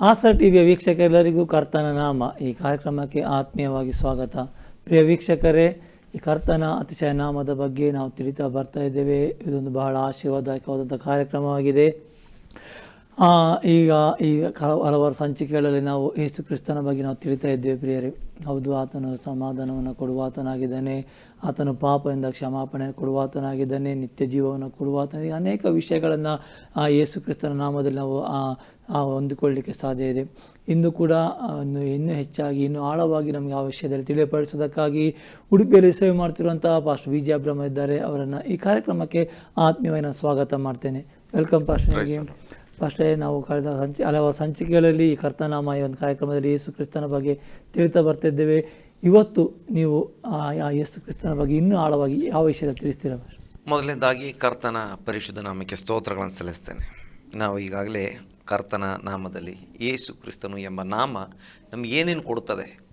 ಆಸರ್ ಟಿವಿಯ ವೀಕ್ಷಕರೆಲ್ಲರಿಗೂ ಕರ್ತನ ನಾಮ. ಈ ಕಾರ್ಯಕ್ರಮಕ್ಕೆ ಆತ್ಮೀಯವಾಗಿ ಸ್ವಾಗತ. ಪ್ರಿಯ ವೀಕ್ಷಕರೇ, ಈ ಕರ್ತನ ಅತಿಶಯ ನಾಮದ ಬಗ್ಗೆ ನಾವು ತಿಳಿತಾ ಬರ್ತಾ ಇದ್ದೇವೆ. ಇದೊಂದು ಬಹಳ ಆಶೀರ್ವಾದಕವಾದಂಥ ಕಾರ್ಯಕ್ರಮವಾಗಿದೆ. ಈಗ ಈ ಹಲವಾರು ಸಂಚಿಕೆಗಳಲ್ಲಿ ನಾವು ಯೇಸು ಕ್ರಿಸ್ತನ ಬಗ್ಗೆ ನಾವು ತಿಳಿತಾ ಇದ್ದೇವೆ ಪ್ರಿಯರೇ. ಹೌದು, ಆತನು ಸಮಾಧಾನವನ್ನು ಕೊಡುವಾತನಾಗಿದ್ದಾನೆ. ಆತನು ಪಾಪದಿಂದ ಕ್ಷಮಾಪಣೆ ಕೊಡುವಾತನಾಗಿದ್ದಾನೆ. ನಿತ್ಯ ಜೀವವನ್ನು ಕೊಡುವಾತನ ಈ ಅನೇಕ ವಿಷಯಗಳನ್ನು ಆ ಯೇಸು ಕ್ರಿಸ್ತನ ನಾಮದಲ್ಲಿ ನಾವು ಹೊಂದಿಕೊಳ್ಳಲಿಕ್ಕೆ ಸಾಧ್ಯ ಇದೆ. ಇಂದು ಕೂಡ ಇನ್ನು ಹೆಚ್ಚಾಗಿ ಇನ್ನೂ ಆಳವಾಗಿ ನಮಗೆ ಆ ವಿಷಯದಲ್ಲಿ ತಿಳಿಯಪಡಿಸೋದಕ್ಕಾಗಿ ಉಡುಪಿಯಲ್ಲಿ ಸೇವೆ ಮಾಡ್ತಿರುವಂಥ ಪಾಸ್ಟರ್ ವಿಜಯ ಜಿ ಅಬ್ರಹ್ಮ ಇದ್ದಾರೆ. ಅವರನ್ನು ಈ ಕಾರ್ಯಕ್ರಮಕ್ಕೆ ಆತ್ಮೀಯವಾಗಿ ನಾನು ಸ್ವಾಗತ ಮಾಡ್ತೇನೆ. ವೆಲ್ಕಮ್ ಪಾಸ್ಟರ್ಗೆ ಫಸ್ಟೇ ನಾವು ಕಳೆದ ಸಂಚಿ ಹಲವಾರು ಸಂಚಿಕೆಗಳಲ್ಲಿ ಈ ಕರ್ತನಾಮ ಈ ಒಂದು ಕಾರ್ಯಕ್ರಮದಲ್ಲಿ ಯೇಸು ಕ್ರಿಸ್ತನ ಬಗ್ಗೆ ತಿಳಿತಾ ಬರ್ತಿದ್ದೇವೆ. ಇವತ್ತು ನೀವು ಆ ಯೇಸು ಕ್ರಿಸ್ತನ ಬಗ್ಗೆ ಇನ್ನೂ ಆಳವಾಗಿ ಯಾವ ವಿಷಯದಲ್ಲಿ ತಿಳಿಸ್ತೀರಾ ಮೊದಲನೇದಾಗಿ ಕರ್ತನ ಪರಿಶುದ್ಧ ನಾಮಕ್ಕೆ ಸ್ತೋತ್ರಗಳನ್ನು ಸಲ್ಲಿಸ್ತೇನೆ. ನಾವು ಈಗಾಗಲೇ ಕರ್ತನ ನಾಮದಲ್ಲಿ ಯೇಸು ಕ್ರಿಸ್ತನು ಎಂಬ ನಾಮ ನಮ್ಗೆ ಏನೇನು ಕೊಡುತ್ತದೆ?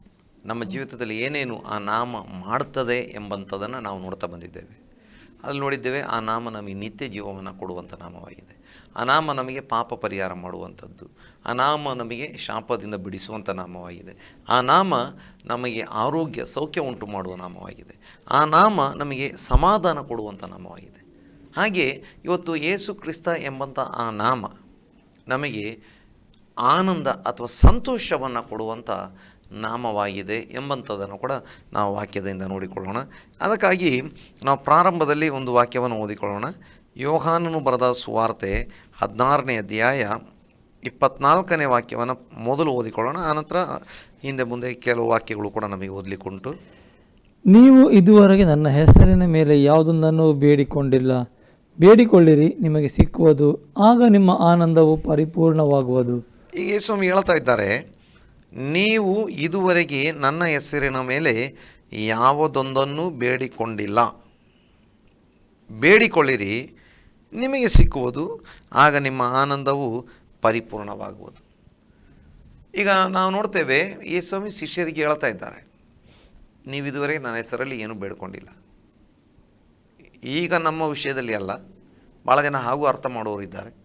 ನಮ್ಮ ಜೀವಿತದಲ್ಲಿ ಏನೇನು ಆ ನಾಮ ಮಾಡುತ್ತದೆ ಎಂಬಂಥದ್ದನ್ನು ನಾವು ನೋಡ್ತಾ ಬಂದಿದ್ದೇವೆ. ಅಲ್ಲಿ ನೋಡಿದ್ದೇವೆ ಆ ನಾಮ ನಮಗೆ ನಿತ್ಯ ಜೀವವನ್ನು ಕೊಡುವಂಥ ನಾಮವಾಗಿದೆ. ಆ ನಾಮ ನಮಗೆ ಪಾಪ ಪರಿಹಾರ ಮಾಡುವಂಥದ್ದು. ಆ ನಾಮ ನಮಗೆ ಶಾಪದಿಂದ ಬಿಡಿಸುವಂಥ ನಾಮವಾಗಿದೆ. ಆ ನಾಮ ನಮಗೆ ಆರೋಗ್ಯ, ಸೌಖ್ಯ ಉಂಟು ಮಾಡುವ ನಾಮವಾಗಿದೆ. ಆ ನಾಮ ನಮಗೆ ಸಮಾಧಾನ ಕೊಡುವಂಥ ನಾಮವಾಗಿದೆ. ಹಾಗೆ ಇವತ್ತು ಯೇಸು ಕ್ರಿಸ್ತ ಎಂಬಂಥ ಆ ನಾಮ ನಮಗೆ ಆನಂದ ಅಥವಾ ಸಂತೋಷವನ್ನು ಕೊಡುವಂಥ ನಾಮವಾಗಿದೆ ಎಂಬಂಥದ್ದನ್ನು ಕೂಡ ನಾವು ವಾಕ್ಯದಿಂದ ನೋಡಿಕೊಳ್ಳೋಣ. ಅದಕ್ಕಾಗಿ ನಾವು ಪ್ರಾರಂಭದಲ್ಲಿ ಒಂದು ವಾಕ್ಯವನ್ನು ಓದಿಕೊಳ್ಳೋಣ. ಯೋಹಾನನು ಬರೆದ ಸುವಾರ್ತೆ ಹದಿನಾರನೇ ಅಧ್ಯಾಯ ಇಪ್ಪತ್ನಾಲ್ಕನೇ ವಾಕ್ಯವನ್ನು ಮೊದಲು ಓದಿಕೊಳ್ಳೋಣ. ಆನಂತರ ಹಿಂದೆ ಮುಂದೆ ಕೆಲವು ವಾಕ್ಯಗಳು ಕೂಡ ನಮಗೆ ಓದಲಿಕ್ಕುಂಟು. ನೀವು ಇದುವರೆಗೆ ನನ್ನ ಹೆಸರಿನ ಮೇಲೆ ಯಾವುದೊಂದನ್ನು ಬೇಡಿಕೊಂಡಿಲ್ಲ. ಬೇಡಿಕೊಳ್ಳಿರಿ, ನಿಮಗೆ ಸಿಕ್ಕುವುದು. ಆಗ ನಿಮ್ಮ ಆನಂದವು ಪರಿಪೂರ್ಣವಾಗುವುದು. ಈಗ ಸ್ವಾಮಿ ಹೇಳ್ತಾ ಇದ್ದಾರೆ, ನೀವು ಇದುವರೆಗೆ ನನ್ನ ಹೆಸರಿನ ಮೇಲೆ ಯಾವುದೊಂದನ್ನು ಬೇಡಿಕೊಂಡಿಲ್ಲ. ಬೇಡಿಕೊಳ್ಳಿರಿ, ನಿಮಗೆ ಸಿಕ್ಕುವುದು, ಆಗ ನಿಮ್ಮ ಆನಂದವು ಪರಿಪೂರ್ಣವಾಗುವುದು. ಈಗ ನಾವು ನೋಡ್ತೇವೆ ಯೇಸ್ವಾಮಿ ಶಿಷ್ಯರಿಗೆ ಹೇಳ್ತಾ ಇದ್ದಾರೆ ನೀವು ಇದುವರೆಗೆ ನನ್ನ ಹೆಸರಲ್ಲಿ ಏನೂ ಬೇಡ್ಕೊಂಡಿಲ್ಲ. ಈಗ ನಮ್ಮ ವಿಷಯದಲ್ಲಿ ಅಲ್ಲ. ಭಾಳ ಜನ ಹಾಗೂ ಅರ್ಥ ಮಾಡೋರು ಇದ್ದಾರೆ.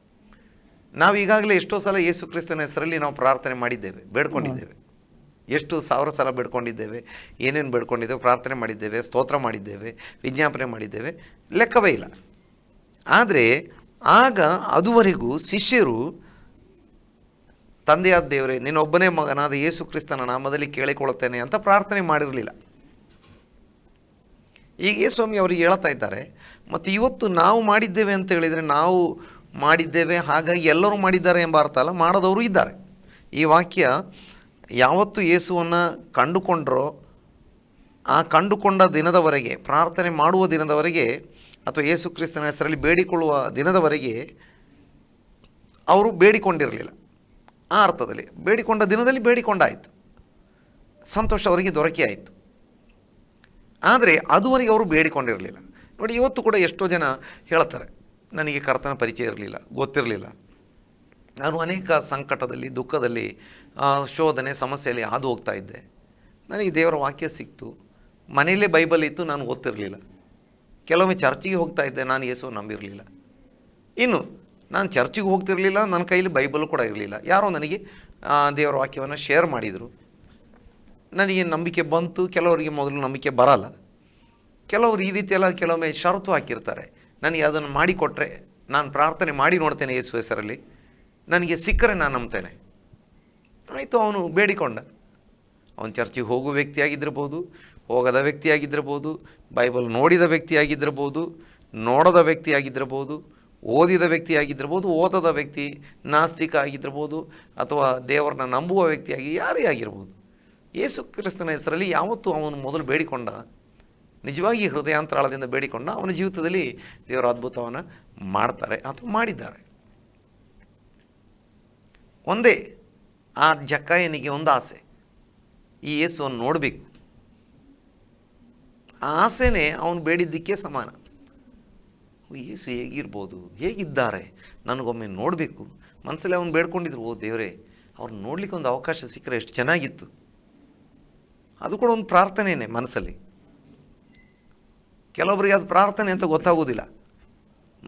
ನಾವು ಈಗಾಗಲೇ ಎಷ್ಟೋ ಸಲ ಯೇಸು ಕ್ರಿಸ್ತನ ಹೆಸರಲ್ಲಿ ನಾವು ಪ್ರಾರ್ಥನೆ ಮಾಡಿದ್ದೇವೆ ಬೇಡ್ಕೊಂಡಿದ್ದೇವೆ. ಎಷ್ಟು ಸಾವಿರ ಸಲ ಬೇಡ್ಕೊಂಡಿದ್ದೇವೆ ಏನೇನು ಬೇಡ್ಕೊಂಡಿದ್ದೇವೆ ಪ್ರಾರ್ಥನೆ ಮಾಡಿದ್ದೇವೆ ಸ್ತೋತ್ರ ಮಾಡಿದ್ದೇವೆ ವಿಜ್ಞಾಪನೆ ಮಾಡಿದ್ದೇವೆ ಲೆಕ್ಕವೇ ಇಲ್ಲ. ಆದರೆ ಆಗ ಅದುವರೆಗೂ ಶಿಷ್ಯರು ತಂದೆಯಾದ ದೇವರೇ ನಿನ್ನೊಬ್ಬನೇ ಮಗನಾದ ಯೇಸು ಕ್ರಿಸ್ತನ ನಾಮದಲ್ಲಿ ಕೇಳಿಕೊಳ್ಳುತ್ತೇನೆ ಅಂತ ಪ್ರಾರ್ಥನೆ ಮಾಡಿರಲಿಲ್ಲ. ಈಗ ಸ್ವಾಮಿ ಅವರಿಗೆ ಹೇಳ್ತಾ ಇದ್ದಾರೆ. ಮತ್ತು ಇವತ್ತು ನಾವು ಮಾಡಿದ್ದೇವೆ ಅಂತ ಹೇಳಿದರೆ ನಾವು ಮಾಡಿದ್ದೇವೆ, ಹಾಗಾಗಿ ಎಲ್ಲರೂ ಮಾಡಿದ್ದಾರೆ ಎಂಬ ಅರ್ಥ ಅಲ್ಲ, ಮಾಡದವರು ಇದ್ದಾರೆ. ಈ ವಾಕ್ಯ, ಯಾವತ್ತು ಯೇಸುವನ್ನು ಕಂಡುಕೊಂಡ್ರೋ, ಆ ಕಂಡುಕೊಂಡ ದಿನದವರೆಗೆ, ಪ್ರಾರ್ಥನೆ ಮಾಡುವ ದಿನದವರೆಗೆ ಅಥವಾ ಯೇಸು ಕ್ರಿಸ್ತನ ಹೆಸರಲ್ಲಿ ಬೇಡಿಕೊಳ್ಳುವ ದಿನದವರೆಗೆ ಅವರು ಬೇಡಿಕೊಂಡಿರಲಿಲ್ಲ. ಆ ಅರ್ಥದಲ್ಲಿ, ಬೇಡಿಕೊಂಡ ದಿನದಲ್ಲಿ ಬೇಡಿಕೊಂಡಾಯಿತು. ಸಂತೋಷ ಅವರಿಗೆ ದೊರಕಿ ಆಯಿತು ಆದರೆ ಅದುವರೆಗೆ ಅವರು ಬೇಡಿಕೊಂಡಿರಲಿಲ್ಲ. ನೋಡಿ, ಇವತ್ತು ಕೂಡ ಎಷ್ಟೋ ಜನ ಹೇಳ್ತಾರೆ, ನನಗೆ ಕರ್ತನ ಪರಿಚಯ ಇರಲಿಲ್ಲ, ಗೊತ್ತಿರಲಿಲ್ಲ. ನಾನು ಅನೇಕ ಸಂಕಟದಲ್ಲಿ, ದುಃಖದಲ್ಲಿ ಶೋಧನೆ, ಸಮಸ್ಯೆಯಲ್ಲಿ ಹಾದು ಹೋಗ್ತಾ ಇದ್ದೆ. ನನಗೆ ದೇವರ ವಾಕ್ಯ ಸಿಕ್ತು. ಮನೆಯಲ್ಲೇ ಬೈಬಲ್ ಇತ್ತು, ನಾನು ಓದ್ತಿರಲಿಲ್ಲ. ಕೆಲವೊಮ್ಮೆ ಚರ್ಚಿಗೆ ಹೋಗ್ತಾ ಇದ್ದೆ, ನಾನು ಯೇಸು ನಂಬಿರಲಿಲ್ಲ. ಇನ್ನು ನಾನು ಚರ್ಚಿಗೆ ಹೋಗ್ತಿರಲಿಲ್ಲ, ನನ್ನ ಕೈಯಲ್ಲಿ ಬೈಬಲ್ ಕೂಡ ಇರಲಿಲ್ಲ. ಯಾರೋ ನನಗೆ ದೇವರ ವಾಕ್ಯವನ್ನು ಶೇರ್ ಮಾಡಿದರು. ನನಗೆ ನಂಬಿಕೆ ಬಂತು, ಕೆಲವರಿಗೆ ಮೊದಲು ನಂಬಿಕೆ ಬರಲ್ಲ. ಕೆಲವರು ಈ ರೀತಿಯೆಲ್ಲ ಕೆಲವೊಮ್ಮೆ ಷರತ್ತು ಹಾಕಿರ್ತಾರೆ. ನನಗೆ ಅದನ್ನು ಮಾಡಿಕೊಟ್ರೆ, ನಾನು ಪ್ರಾರ್ಥನೆ ಮಾಡಿ ನೋಡ್ತೇನೆ ಯೇಸು ಹೆಸರಲ್ಲಿ. ನನಗೆ ಸಿಕ್ಕರೆ ನಾನು ನಂಬ್ತೇನೆ. ಆಯಿತು, ಅವನು ಬೇಡಿಕೊಂಡ. ಅವನು ಚರ್ಚಿಗೆ ಹೋಗುವ ವ್ಯಕ್ತಿಯಾಗಿದ್ದಿರ್ಬೋದು ಹೋಗದ ವ್ಯಕ್ತಿಯಾಗಿದ್ದಿರ್ಬೋದು ಬೈಬಲ್ ನೋಡಿದ ವ್ಯಕ್ತಿಯಾಗಿದ್ದಿರ್ಬೋದು ನೋಡದ ವ್ಯಕ್ತಿಯಾಗಿದ್ದಿರ್ಬೋದು ಓದಿದ ವ್ಯಕ್ತಿಯಾಗಿದ್ದಿರ್ಬೋದು ಓದದ ವ್ಯಕ್ತಿ ನಾಸ್ತಿಕ ಆಗಿದ್ದಿರ್ಬೋದು ಅಥವಾ ದೇವರನ್ನ ನಂಬುವ ವ್ಯಕ್ತಿಯಾಗಿ ಯಾರೇ ಆಗಿರ್ಬೋದು. ಯೇಸು ಕ್ರಿಸ್ತನ ಹೆಸರಲ್ಲಿ ಯಾವತ್ತೂ ಅವನು ಮೊದಲು ಬೇಡಿಕೊಂಡ, ನಿಜವಾಗಿ ಹೃದಯಾಂತರಾಳದಿಂದ ಬೇಡಿಕೊಂಡ ಅವನ ಜೀವಿತದಲ್ಲಿ ದೇವರ ಅದ್ಭುತವನ್ನು ಮಾಡ್ತಾರೆ, ಅಥವಾ ಮಾಡಿದ್ದಾರೆ. ಒಂದೇ, ಆ ಜಕ್ಕಾಯನಿಗೆ ಒಂದು ಆಸೆ. ಈ ಯೇಸುವನ್ನು ನೋಡಬೇಕು. ಆ ಆಸೆನೇ ಅವನು ಬೇಡಿದ್ದಕ್ಕೆ ಸಮಾನ. ಯೇಸು ಹೇಗಿರ್ಬೋದು, ಹೇಗಿದ್ದಾರೆ, ನನಗೊಮ್ಮೆ ನೋಡಬೇಕು. ಮನಸ್ಸಲ್ಲಿ ಅವನು ಬೇಡ್ಕೊಂಡಿದ್ರು, ಓ ದೇವರೇ, ಅವ್ರನ್ನ ನೋಡ್ಲಿಕ್ಕೆ ಒಂದು ಅವಕಾಶ ಸಿಕ್ಕರೆ ಎಷ್ಟು ಚೆನ್ನಾಗಿತ್ತು. ಅದು ಕೂಡ ಒಂದು ಪ್ರಾರ್ಥನೆಯೇ ಮನಸ್ಸಲ್ಲಿ. ಕೆಲವೊಬ್ಬರಿಗೆ ಅದು ಪ್ರಾರ್ಥನೆ ಅಂತ ಗೊತ್ತಾಗೋದಿಲ್ಲ.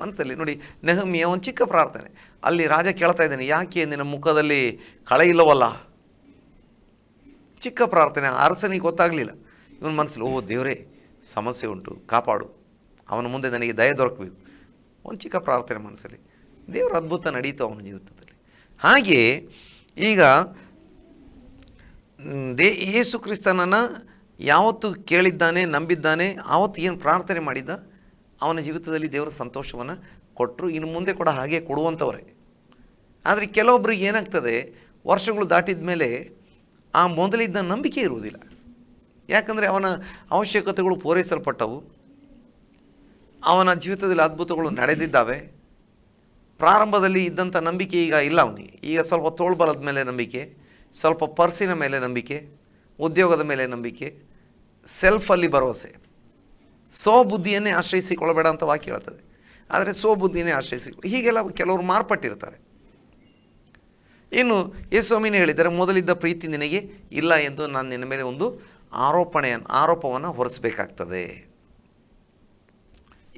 ಮನಸ್ಸಲ್ಲಿ ನೋಡಿ, ನೆಹಮಿಯ ಒಂದು ಚಿಕ್ಕ ಪ್ರಾರ್ಥನೆ. ಅಲ್ಲಿ ರಾಜ ಕೇಳ್ತಾ ಇದ್ದಾನೆ, ಯಾಕೆ ನಿನ್ನ ಮುಖದಲ್ಲಿ ಕಳೆ ಇಲ್ಲವಲ್ಲ? ಚಿಕ್ಕ ಪ್ರಾರ್ಥನೆ, ಅರಸನಿಗೆ ಗೊತ್ತಾಗಲಿಲ್ಲ. ಇವನು ಮನಸ್ಸಲ್ಲಿ ಓ ದೇವರೇ, ಸಮಸ್ಯೆ ಉಂಟು, ಕಾಪಾಡು. ಅವನ ಮುಂದೆ ನನಗೆ ದಯ ದೊರಕಬೇಕು. ಒಂದು ಚಿಕ್ಕ ಪ್ರಾರ್ಥನೆ ಮನಸ್ಸಲ್ಲಿ. ದೇವರ ಅದ್ಭುತ ನಡೀತು ಅವನ ಜೀವಿತದಲ್ಲಿ. ಹಾಗೆ ಈಗ ದೇ ಯೇಸು ಕ್ರಿಸ್ತನನ್ನು ಯಾವತ್ತು ಕೇಳಿದ್ದಾನೆ, ನಂಬಿದ್ದಾನೆ, ಆವತ್ತು ಏನು ಪ್ರಾರ್ಥನೆ ಮಾಡಿದ್ದ? ಅವನ ಜೀವಿತದಲ್ಲಿ ದೇವರ ಸಂತೋಷವನ್ನು ಕೊಟ್ಟರು ಇನ್ನು ಮುಂದೆ ಕೂಡ ಹಾಗೆ ಕೊಡುವಂಥವ್ರೆ ಆದರೆ ಕೆಲವೊಬ್ಬರಿಗೆ ಏನಾಗ್ತದೆ, ವರ್ಷಗಳು ದಾಟಿದ ಮೇಲೆ ಆ ಮೊದಲಿದ್ದ ನಂಬಿಕೆ ಇರುವುದಿಲ್ಲ. ಯಾಕಂದರೆ ಅವನ ಅವಶ್ಯಕತೆಗಳು ಪೂರೈಸಲ್ಪಟ್ಟವು. ಅವನ ಜೀವಿತದಲ್ಲಿ ಅದ್ಭುತಗಳು ನಡೆದಿದ್ದಾವೆ. ಪ್ರಾರಂಭದಲ್ಲಿ ಇದ್ದಂಥ ನಂಬಿಕೆ ಈಗ ಇಲ್ಲ ಅವನಿಗೆ. ಈಗ ಸ್ವಲ್ಪ ತೋಳ್ಬಲದ ಮೇಲೆ ನಂಬಿಕೆ. ಸ್ವಲ್ಪ ಪರ್ಸಿನ ಮೇಲೆ ನಂಬಿಕೆ, ಉದ್ಯೋಗದ ಮೇಲೆ ನಂಬಿಕೆ ಸೆಲ್ಫಲ್ಲಿ ಭರವಸೆ. ಸ್ವಬುದ್ಧಿಯನ್ನೇ ಆಶ್ರಯಿಸಿಕೊಳ್ಳಬೇಡ ಅಂತ ವಾಕ್ಯ ಹೇಳ್ತದೆ. ಆದರೆ ಸೋ ಸ್ವಬುದ್ಧಿಯನ್ನೇ ಆಶ್ರಯಿಸಿ ಹೀಗೆಲ್ಲ ಕೆಲವರು ಮಾರ್ಪಟ್ಟಿರ್ತಾರೆ. ಇನ್ನು ಯೇಸ್ವಾಮಿನೇ ಹೇಳಿದ್ದಾರೆ, ಮೊದಲಿದ್ದ ಪ್ರೀತಿ ನಿನಗೆ ಇಲ್ಲ ಎಂದು ನಾನು ನಿನ್ನ ಮೇಲೆ ಒಂದು ಆರೋಪಣೆಯನ್ನು ಆರೋಪವನ್ನು ಹೊರಿಸಬೇಕಾಗ್ತದೆ.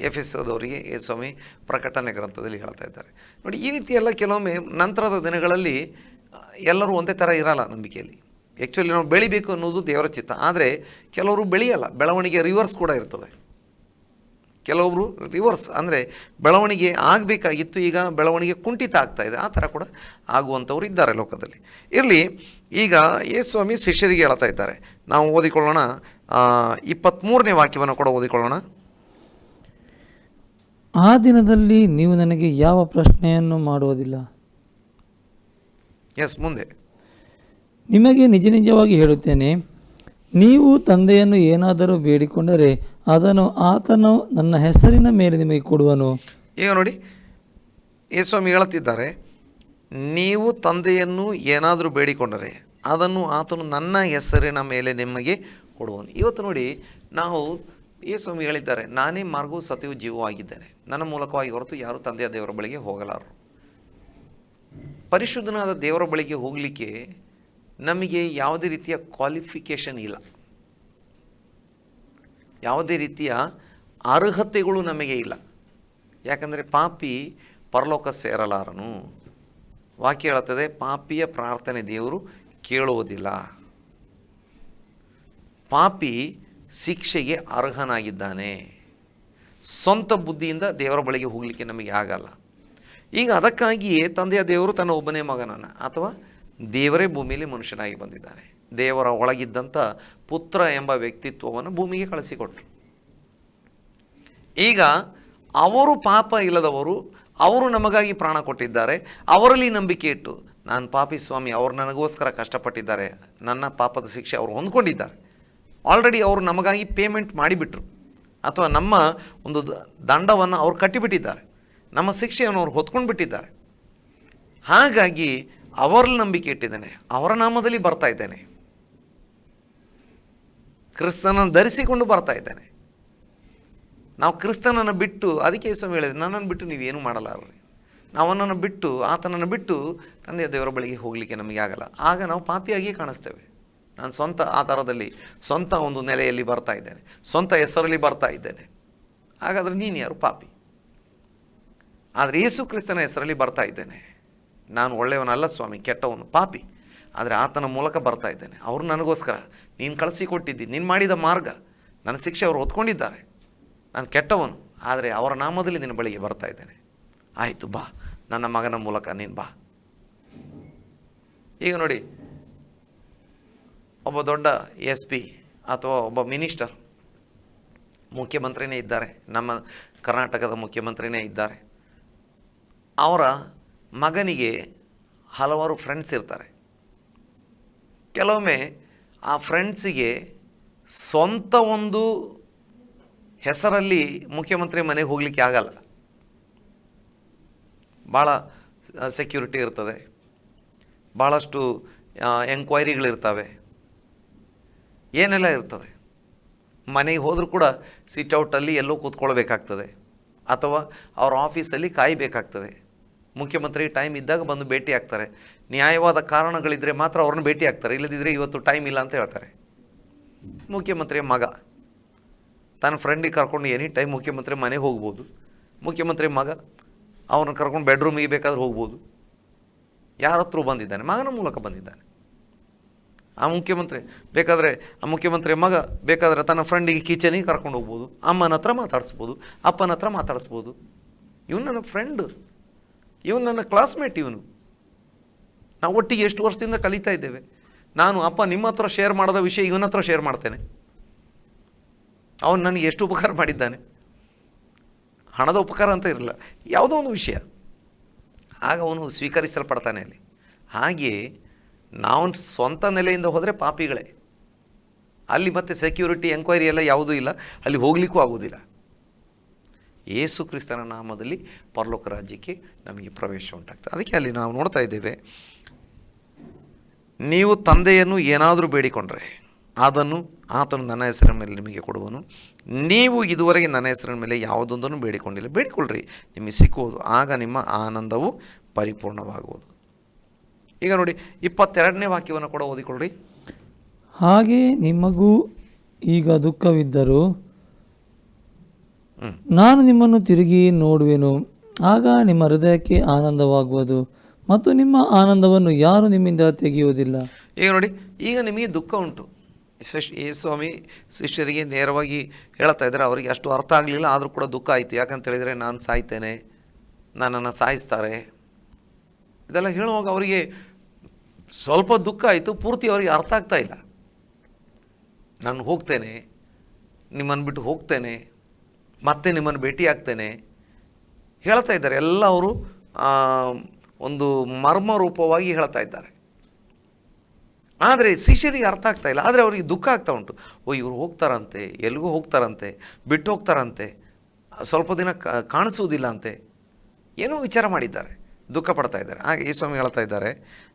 ಎಫ್ ಎಸ್ ಅದವರಿಗೆ ಯೇಸ್ವಾಮಿ ಪ್ರಕಟಣೆ ಗ್ರಂಥದಲ್ಲಿ ಹೇಳ್ತಾ ಇದ್ದಾರೆ. ನೋಡಿ, ಈ ರೀತಿಯೆಲ್ಲ ಕೆಲವೊಮ್ಮೆ ನಂತರದ ದಿನಗಳಲ್ಲಿ ಎಲ್ಲರೂ ಒಂದೇ ಥರ ಇರಲ್ಲ ನಂಬಿಕೆಯಲ್ಲಿ. ಆ್ಯಕ್ಚುಲಿ ನಾವು ಬೆಳಿಬೇಕು ಅನ್ನೋದು ದೇವರ ಚಿತ್ತ. ಆದರೆ ಕೆಲವರು ಬೆಳೆಯಲ್ಲ, ಬೆಳವಣಿಗೆ ರಿವರ್ಸ್ ಕೂಡ ಇರ್ತದೆ. ಕೆಲವೊಬ್ಬರು ರಿವರ್ಸ್ ಅಂದರೆ ಬೆಳವಣಿಗೆ ಆಗಬೇಕಾಗಿತ್ತು, ಈಗ ಬೆಳವಣಿಗೆ ಕುಂಠಿತ ಆಗ್ತಾ ಇದೆ. ಆ ಥರ ಕೂಡ ಆಗುವಂಥವ್ರು ಇದ್ದಾರೆ ಲೋಕದಲ್ಲಿ. ಇರಲಿ, ಈಗ ಯೇಸ್ವಾಮಿ ಶಿಷ್ಯರಿಗೆ ಹೇಳ್ತಾ ಇದ್ದಾರೆ. ನಾವು ಓದಿಕೊಳ್ಳೋಣ ಇಪ್ಪತ್ತ್ಮೂರನೇ ವಾಕ್ಯವನ್ನು ಕೂಡ ಓದಿಕೊಳ್ಳೋಣ. ಆ ದಿನದಲ್ಲಿ ನೀವು ನನಗೆ ಯಾವ ಪ್ರಶ್ನೆಯನ್ನು ಮಾಡುವುದಿಲ್ಲ? ಎಸ್ ಮುಂದೆ. ನಿಮಗೆ ನಿಜ ನಿಜವಾಗಿ ಹೇಳುತ್ತೇನೆ ನೀವು ತಂದೆಯನ್ನು ಏನಾದರೂ ಬೇಡಿಕೊಂಡರೆ ಅದನ್ನು ಆತನು ನನ್ನ ಹೆಸರಿನ ಮೇಲೆ ನಿಮಗೆ ಕೊಡುವನು. ಈಗ ನೋಡಿ ಯೇಸ್ವಾಮಿ ಹೇಳುತ್ತಿದ್ದಾರೆ ನೀವು ತಂದೆಯನ್ನು ಏನಾದರೂ ಬೇಡಿಕೊಂಡರೆ ಅದನ್ನು ಆತನು ನನ್ನ ಹೆಸರಿನ ಮೇಲೆ ನಿಮಗೆ ಕೊಡುವನು. ಇವತ್ತು ನೋಡಿ ನಾವು ಯೇಸ್ವಾಮಿ ಹೇಳಿದ್ದಾರೆ ನಾನೇ ಮಾರ್ಗವು ಸತ್ಯವು ಜೀವವಾಗಿದ್ದೇನೆ ನನ್ನ ಮೂಲಕವಾಗಿ ಹೊರತು ಯಾರೂ ತಂದೆಯ ದೇವರ ಬಳಿಗೆ ಹೋಗಲಾರರು. ಪರಿಶುದ್ಧನಾದ ದೇವರ ಬಳಿಗೆ ಹೋಗಲಿಕ್ಕೆ ನಮಗೆ ಯಾವುದೇ ರೀತಿಯ ಕ್ವಾಲಿಫಿಕೇಷನ್ ಇಲ್ಲ. ಯಾವುದೇ ರೀತಿಯ ಅರ್ಹತೆಗಳು ನಮಗೆ ಇಲ್ಲ. ಯಾಕಂದರೆ ಪಾಪಿ ಪರಲೋಕ ಸೇರಲಾರನು. ವಾಕ್ಯ ಹೇಳುತ್ತದೆ, ಪಾಪಿಯ ಪ್ರಾರ್ಥನೆ ದೇವರು ಕೇಳುವುದಿಲ್ಲ. ಪಾಪಿ ಶಿಕ್ಷೆಗೆ ಅರ್ಹನಾಗಿದ್ದಾನೆ. ಸ್ವಂತ ಬುದ್ಧಿಯಿಂದ ದೇವರ ಬಳಿಗೆ ಹೋಗಲಿಕ್ಕೆ ನಮಗೆ ಆಗಲ್ಲ. ಈಗ ಅದಕ್ಕಾಗಿಯೇ ತಂದೆಯ ದೇವರು ತನ್ನ ಒಬ್ಬನೇ ಮಗನನ್ನು, ಅಥವಾ ದೇವರೇ ಭೂಮಿಯಲ್ಲಿ ಮನುಷ್ಯನಾಗಿ ಬಂದಿದ್ದಾರೆ. ದೇವರ ಒಳಗಿದ್ದಂಥ ಪುತ್ರ ಎಂಬ ವ್ಯಕ್ತಿತ್ವವನ್ನು ಭೂಮಿಗೆ ಕಳಿಸಿಕೊಟ್ರು. ಈಗ ಅವರು ಪಾಪ ಇಲ್ಲದವರು ಅವರು ನಮಗಾಗಿ ಪ್ರಾಣ ಕೊಟ್ಟಿದ್ದಾರೆ, ಅವರಲ್ಲಿ ನಂಬಿಕೆ ಇಟ್ಟು, ನಾನು ಪಾಪಿ ಸ್ವಾಮಿ, ಅವರು ನನಗೋಸ್ಕರ ಕಷ್ಟಪಟ್ಟಿದ್ದಾರೆ, ನನ್ನ ಪಾಪದ ಶಿಕ್ಷೆ ಅವರು ಹೊಂದ್ಕೊಂಡಿದ್ದಾರೆ. ಆಲ್ರೆಡಿ ಅವರು ನಮಗಾಗಿ ಪೇಮೆಂಟ್ ಮಾಡಿಬಿಟ್ರು. ಅಥವಾ ನಮ್ಮ ಒಂದು ದಂಡವನ್ನು ಅವ್ರು ಕಟ್ಟಿಬಿಟ್ಟಿದ್ದಾರೆ. ನಮ್ಮ ಶಿಕ್ಷೆಯನ್ನು ಅವ್ರು ಹೊತ್ಕೊಂಡು ಬಿಟ್ಟಿದ್ದಾರೆ ಹಾಗಾಗಿ ಅವರಲ್ಲಿ ನಂಬಿಕೆ ಇಟ್ಟಿದ್ದೇನೆ, ಅವರ ನಾಮದಲ್ಲಿ ಬರ್ತಾ ಇದ್ದೇನೆ. ಕ್ರಿಸ್ತನನ್ನು ಧರಿಸಿಕೊಂಡು ಬರ್ತಾ ಇದ್ದೇನೆ. ನಾವು ಕ್ರಿಸ್ತನನ್ನು ಬಿಟ್ಟು, ಅದಕ್ಕೆ ಸ್ವಾಮಿ ಹೇಳಿದೆ ನನ್ನನ್ನು ಬಿಟ್ಟು ನೀವೇನು ಮಾಡಲಾರ್ರಿ ನಾವು ಅವನನ್ನು ಬಿಟ್ಟು, ಆತನನ್ನು ಬಿಟ್ಟು ತಂದೆಯ ದೇವರ ಬಳಿಗೆ ಹೋಗಲಿಕ್ಕೆ ನಮಗೆ ಆಗಲ್ಲ. ಆಗ ನಾವು ಪಾಪಿಯಾಗಿಯೇ ಕಾಣಿಸ್ತೇವೆ. ನಾನು ಸ್ವಂತ ಆಧಾರದಲ್ಲಿ, ಸ್ವಂತ ಒಂದು ನೆಲೆಯಲ್ಲಿ ಬರ್ತಾ ಇದ್ದೇನೆ. ಸ್ವಂತ ಹೆಸರಲ್ಲಿ ಬರ್ತಾ ಇದ್ದೇನೆ. ಹಾಗಾದರೆ ನೀನು ಯಾರು? ಪಾಪಿ. ಆದರೆ ಯೇಸು ಕ್ರಿಸ್ತನ ಹೆಸರಲ್ಲಿ ಬರ್ತಾ ಇದ್ದೇನೆ. ನಾನು ಒಳ್ಳೆಯವನಲ್ಲ ಸ್ವಾಮಿ, ಕೆಟ್ಟವನು, ಪಾಪಿ. ಆದರೆ ಆತನ ಮೂಲಕ ಬರ್ತಾ ಇದ್ದೇನೆ. ಅವರು ನನಗೋಸ್ಕರ, ನೀನು ಕಳಿಸಿಕೊಟ್ಟಿದ್ದಿ ನೀನು ಮಾಡಿದ ಮಾರ್ಗ. ನನ್ನ ಶಿಕ್ಷೆ ಅವರು ಹೊತ್ಕೊಂಡಿದ್ದಾರೆ. ನಾನು ಕೆಟ್ಟವನು, ಆದರೆ ಅವರ ನಾಮದಲ್ಲಿ ನಿನ್ನ ಬಳಿಗೆ ಬರ್ತಾ ಇದ್ದೇನೆ. ಆಯಿತು, ಬಾ. ನನ್ನ ಮಗನ ಮೂಲಕ ನೀನು ಬಾ. ಈಗ ನೋಡಿ, ಒಬ್ಬ ದೊಡ್ಡ ಎಸ್ ಪಿ ಅಥವಾ ಒಬ್ಬ ಮಿನಿಸ್ಟರ್ ಮುಖ್ಯಮಂತ್ರಿನೇ ಇದ್ದಾರೆ. ನಮ್ಮ ಕರ್ನಾಟಕದ ಮುಖ್ಯಮಂತ್ರಿನೇ ಇದ್ದಾರೆ. ಅವರ ಮಗನಿಗೆ ಹಲವಾರು ಫ್ರೆಂಡ್ಸ್ ಇರ್ತಾರೆ. ಕೆಲವೊಮ್ಮೆ ಆ ಫ್ರೆಂಡ್ಸಿಗೆ ಸ್ವಂತ ಒಂದು ಹೆಸರಲ್ಲಿ ಮುಖ್ಯಮಂತ್ರಿ ಮನೆಗೆ ಹೋಗಲಿಕ್ಕೆ ಆಗಲ್ಲ. ಭಾಳ ಸೆಕ್ಯೂರಿಟಿ ಇರ್ತದೆ. ಭಾಳಷ್ಟು ಎಂಕ್ವೈರಿಗಳಿರ್ತವೆ ಏನೆಲ್ಲ ಇರ್ತದೆ? ಮನೆಗೆ ಹೋದರೂ ಕೂಡ ಸಿಟ್ಔಟಲ್ಲಿ ಎಲ್ಲೋ ಕೂತ್ಕೊಳ್ಬೇಕಾಗ್ತದೆ. ಅಥವಾ ಅವ್ರ ಆಫೀಸಲ್ಲಿ ಕಾಯಬೇಕಾಗ್ತದೆ. ಮುಖ್ಯಮಂತ್ರಿ ಟೈಮ್ ಇದ್ದಾಗ ಬಂದು ಭೇಟಿ ಆಗ್ತಾರೆ. ನ್ಯಾಯವಾದ ಕಾರಣಗಳಿದ್ದರೆ ಮಾತ್ರ ಅವ್ರನ್ನ ಭೇಟಿ ಆಗ್ತಾರೆ. ಇಲ್ಲದಿದ್ದರೆ ಇವತ್ತು ಟೈಮ್ ಇಲ್ಲ ಅಂತ ಹೇಳ್ತಾರೆ. ಮುಖ್ಯಮಂತ್ರಿಯ ಮಗ. ತನ್ನ ಫ್ರೆಂಡಿಗೆ ಕರ್ಕೊಂಡು ಎನಿ ಟೈಮ್ ಮುಖ್ಯಮಂತ್ರಿ ಮನೆಗೆ ಹೋಗ್ಬೋದು. ಮುಖ್ಯಮಂತ್ರಿ ಮಗ, ಅವ್ರನ್ನ ಕರ್ಕೊಂಡು ಬೆಡ್ರೂಮಿಗೆ ಬೇಕಾದ್ರೆ ಹೋಗ್ಬೋದು. ಯಾರ ಹತ್ರ ಬಂದಿದ್ದಾನೆ? ಮಗನ ಮೂಲಕ ಬಂದಿದ್ದಾನೆ. ಆ ಮುಖ್ಯಮಂತ್ರಿ ಬೇಕಾದರೆ, ಆ ಮುಖ್ಯಮಂತ್ರಿ ಮಗ ಬೇಕಾದರೆ ತನ್ನ ಫ್ರೆಂಡಿಗೆ ಕಿಚನಿಗೆ ಕರ್ಕೊಂಡು ಹೋಗ್ಬೋದು. ಅಮ್ಮನ ಹತ್ರ ಮಾತಾಡಿಸ್ಬೋದು. ಅಪ್ಪನ ಹತ್ರ ಮಾತಾಡಿಸ್ಬೋದು. ಇವನು ನನ್ನ ಫ್ರೆಂಡ್ ಇವನು ನನ್ನ ಕ್ಲಾಸ್ಮೇಟ್ ಇವನು. ನಾವು ಒಟ್ಟಿಗೆ ಎಷ್ಟು ವರ್ಷದಿಂದ ಕಲಿತಾ ಇದ್ದೇವೆ. ನಾನು, ಅಪ್ಪ ನಿಮ್ಮ ಹತ್ರ ಶೇರ್ ಮಾಡಿದ ವಿಷಯ ಇವನ ಹತ್ರ ಶೇರ್ ಮಾಡ್ತೇನೆ. ಅವನು ನನಗೆ ಎಷ್ಟು ಉಪಕಾರ ಮಾಡಿದ್ದಾನೆ. ಹಣದ ಉಪಕಾರ ಅಂತ ಇರಲಿಲ್ಲ ಯಾವುದೋ ಒಂದು ವಿಷಯ. ಆಗ ಅವನು ಸ್ವೀಕರಿಸಲ್ಪಡ್ತಾನೆ ಅಲ್ಲಿ. ಹಾಗೆಯೇ ನಾವು ಸ್ವಂತ ನೆಲೆಯಿಂದ ಹೋದರೆ ಪಾಪಿಗಳೇ. ಅಲ್ಲಿ ಮತ್ತೆ ಸೆಕ್ಯೂರಿಟಿ ಎಂಕ್ವೈರಿ ಎಲ್ಲ ಯಾವುದೂ ಇಲ್ಲ. ಅಲ್ಲಿ ಹೋಗಲಿಕ್ಕೂ ಆಗೋದಿಲ್ಲ ಯೇಸು ಕ್ರಿಸ್ತನ ನಾಮದಲ್ಲಿ ಪರಲೋಕ ರಾಜ್ಯಕ್ಕೆ ನಮಗೆ ಪ್ರವೇಶ ಉಂಟಾಗ್ತದೆ. ಅದಕ್ಕೆ ಅಲ್ಲಿ ನಾವು ನೋಡ್ತಾ ಇದ್ದೇವೆ, ನೀವು ತಂದೆಯನ್ನು ಏನಾದರೂ ಬೇಡಿಕೊಂಡ್ರೆ ಅದನ್ನು ಆತನು ನನ್ನ ಹೆಸರಿನ ಮೇಲೆ ನಿಮಗೆ ಕೊಡುವನು. ನೀವು ಇದುವರೆಗೆ ನನ್ನ ಹೆಸರಿನ ಮೇಲೆ ಯಾವುದೊಂದನ್ನು ಬೇಡಿಕೊಂಡಿಲ್ಲ. ಬೇಡಿಕೊಳ್ಳ್ರಿ, ನಿಮಗೆ ಸಿಕ್ಕುವುದು, ಆಗ ನಿಮ್ಮ ಆನಂದವು ಪರಿಪೂರ್ಣವಾಗುವುದು. ಈಗ ನೋಡಿ, ಇಪ್ಪತ್ತೆರಡನೇ ವಾಕ್ಯವನ್ನು ಕೂಡ ಓದಿಕೊಳ್ಳ್ರಿ. ಹಾಗೆ ನಿಮಗೂ ಈಗ ದುಃಖವಿದ್ದರೂ. ನಾನು ನಿಮ್ಮನ್ನು ತಿರುಗಿ ನೋಡುವೆನು. ಆಗ ನಿಮ್ಮ ಹೃದಯಕ್ಕೆ ಆನಂದವಾಗುವುದು ಮತ್ತು ನಿಮ್ಮ ಆನಂದವನ್ನು ಯಾರು ನಿಮ್ಮಿಂದ ತೆಗೆಯುವುದಿಲ್ಲ. ಈಗ ನೋಡಿ, ಈಗ ನಿಮಗೆ ದುಃಖ ಉಂಟು. ಯೇ ಸ್ವಾಮಿ, ಶಿಷ್ಯರಿಗೆ ನೇರವಾಗಿ ಹೇಳ್ತಾ ಇದ್ದಾರೆ, ಅವರಿಗೆ ಅಷ್ಟು ಅರ್ಥ ಆಗಲಿಲ್ಲ, ಆದರೂ ಕೂಡ ದುಃಖ ಆಯಿತು. ಯಾಕಂತ ಹೇಳಿದರೆ ನಾನು ಸಾಯ್ತೇನೆ, ನನ್ನನ್ನು ಸಾಯಿಸ್ತಾರೆ. ಇದೆಲ್ಲ ಹೇಳುವಾಗ ಅವರಿಗೆ ಸ್ವಲ್ಪ ದುಃಖ ಆಯಿತು, ಪೂರ್ತಿ ಅವರಿಗೆ ಅರ್ಥ ಆಗ್ತಾ ಇಲ್ಲ. ನಾನು ಹೋಗ್ತೇನೆ, ನಿಮ್ಮನ್ನು ಬಿಟ್ಟು ಹೋಗ್ತೇನೆ ಮತ್ತೆ ನಿಮ್ಮನ್ನು ಭೇಟಿ ಆಗ್ತೇನೆ ಹೇಳ್ತಾ ಇದ್ದಾರೆ. ಎಲ್ಲ ಅವರು ಒಂದು ಮರ್ಮ ರೂಪವಾಗಿ ಹೇಳ್ತಾ ಇದ್ದಾರೆ. ಆದರೆ ಶಿಷ್ಯರಿಗೆ ಅರ್ಥ ಆಗ್ತಾ ಇಲ್ಲ. ಆದರೆ ಅವರಿಗೆ ದುಃಖ ಆಗ್ತಾ ಉಂಟು. ಓ, ಇವರು ಹೋಗ್ತಾರಂತೆ ಎಲ್ಲಿಗೂ ಹೋಗ್ತಾರಂತೆ, ಬಿಟ್ಟು ಹೋಗ್ತಾರಂತೆ, ಸ್ವಲ್ಪ ದಿನ ಕಾಣಿಸುವುದಿಲ್ಲ ಅಂತೆ ಏನೋ ವಿಚಾರ ಮಾಡಿದ್ದಾರೆ. ದುಃಖ ಪಡ್ತಾ ಇದ್ದಾರೆ. ಹಾಗೆ ಈ ಸ್ವಾಮಿ ಹೇಳ್ತಾ ಇದ್ದಾರೆ.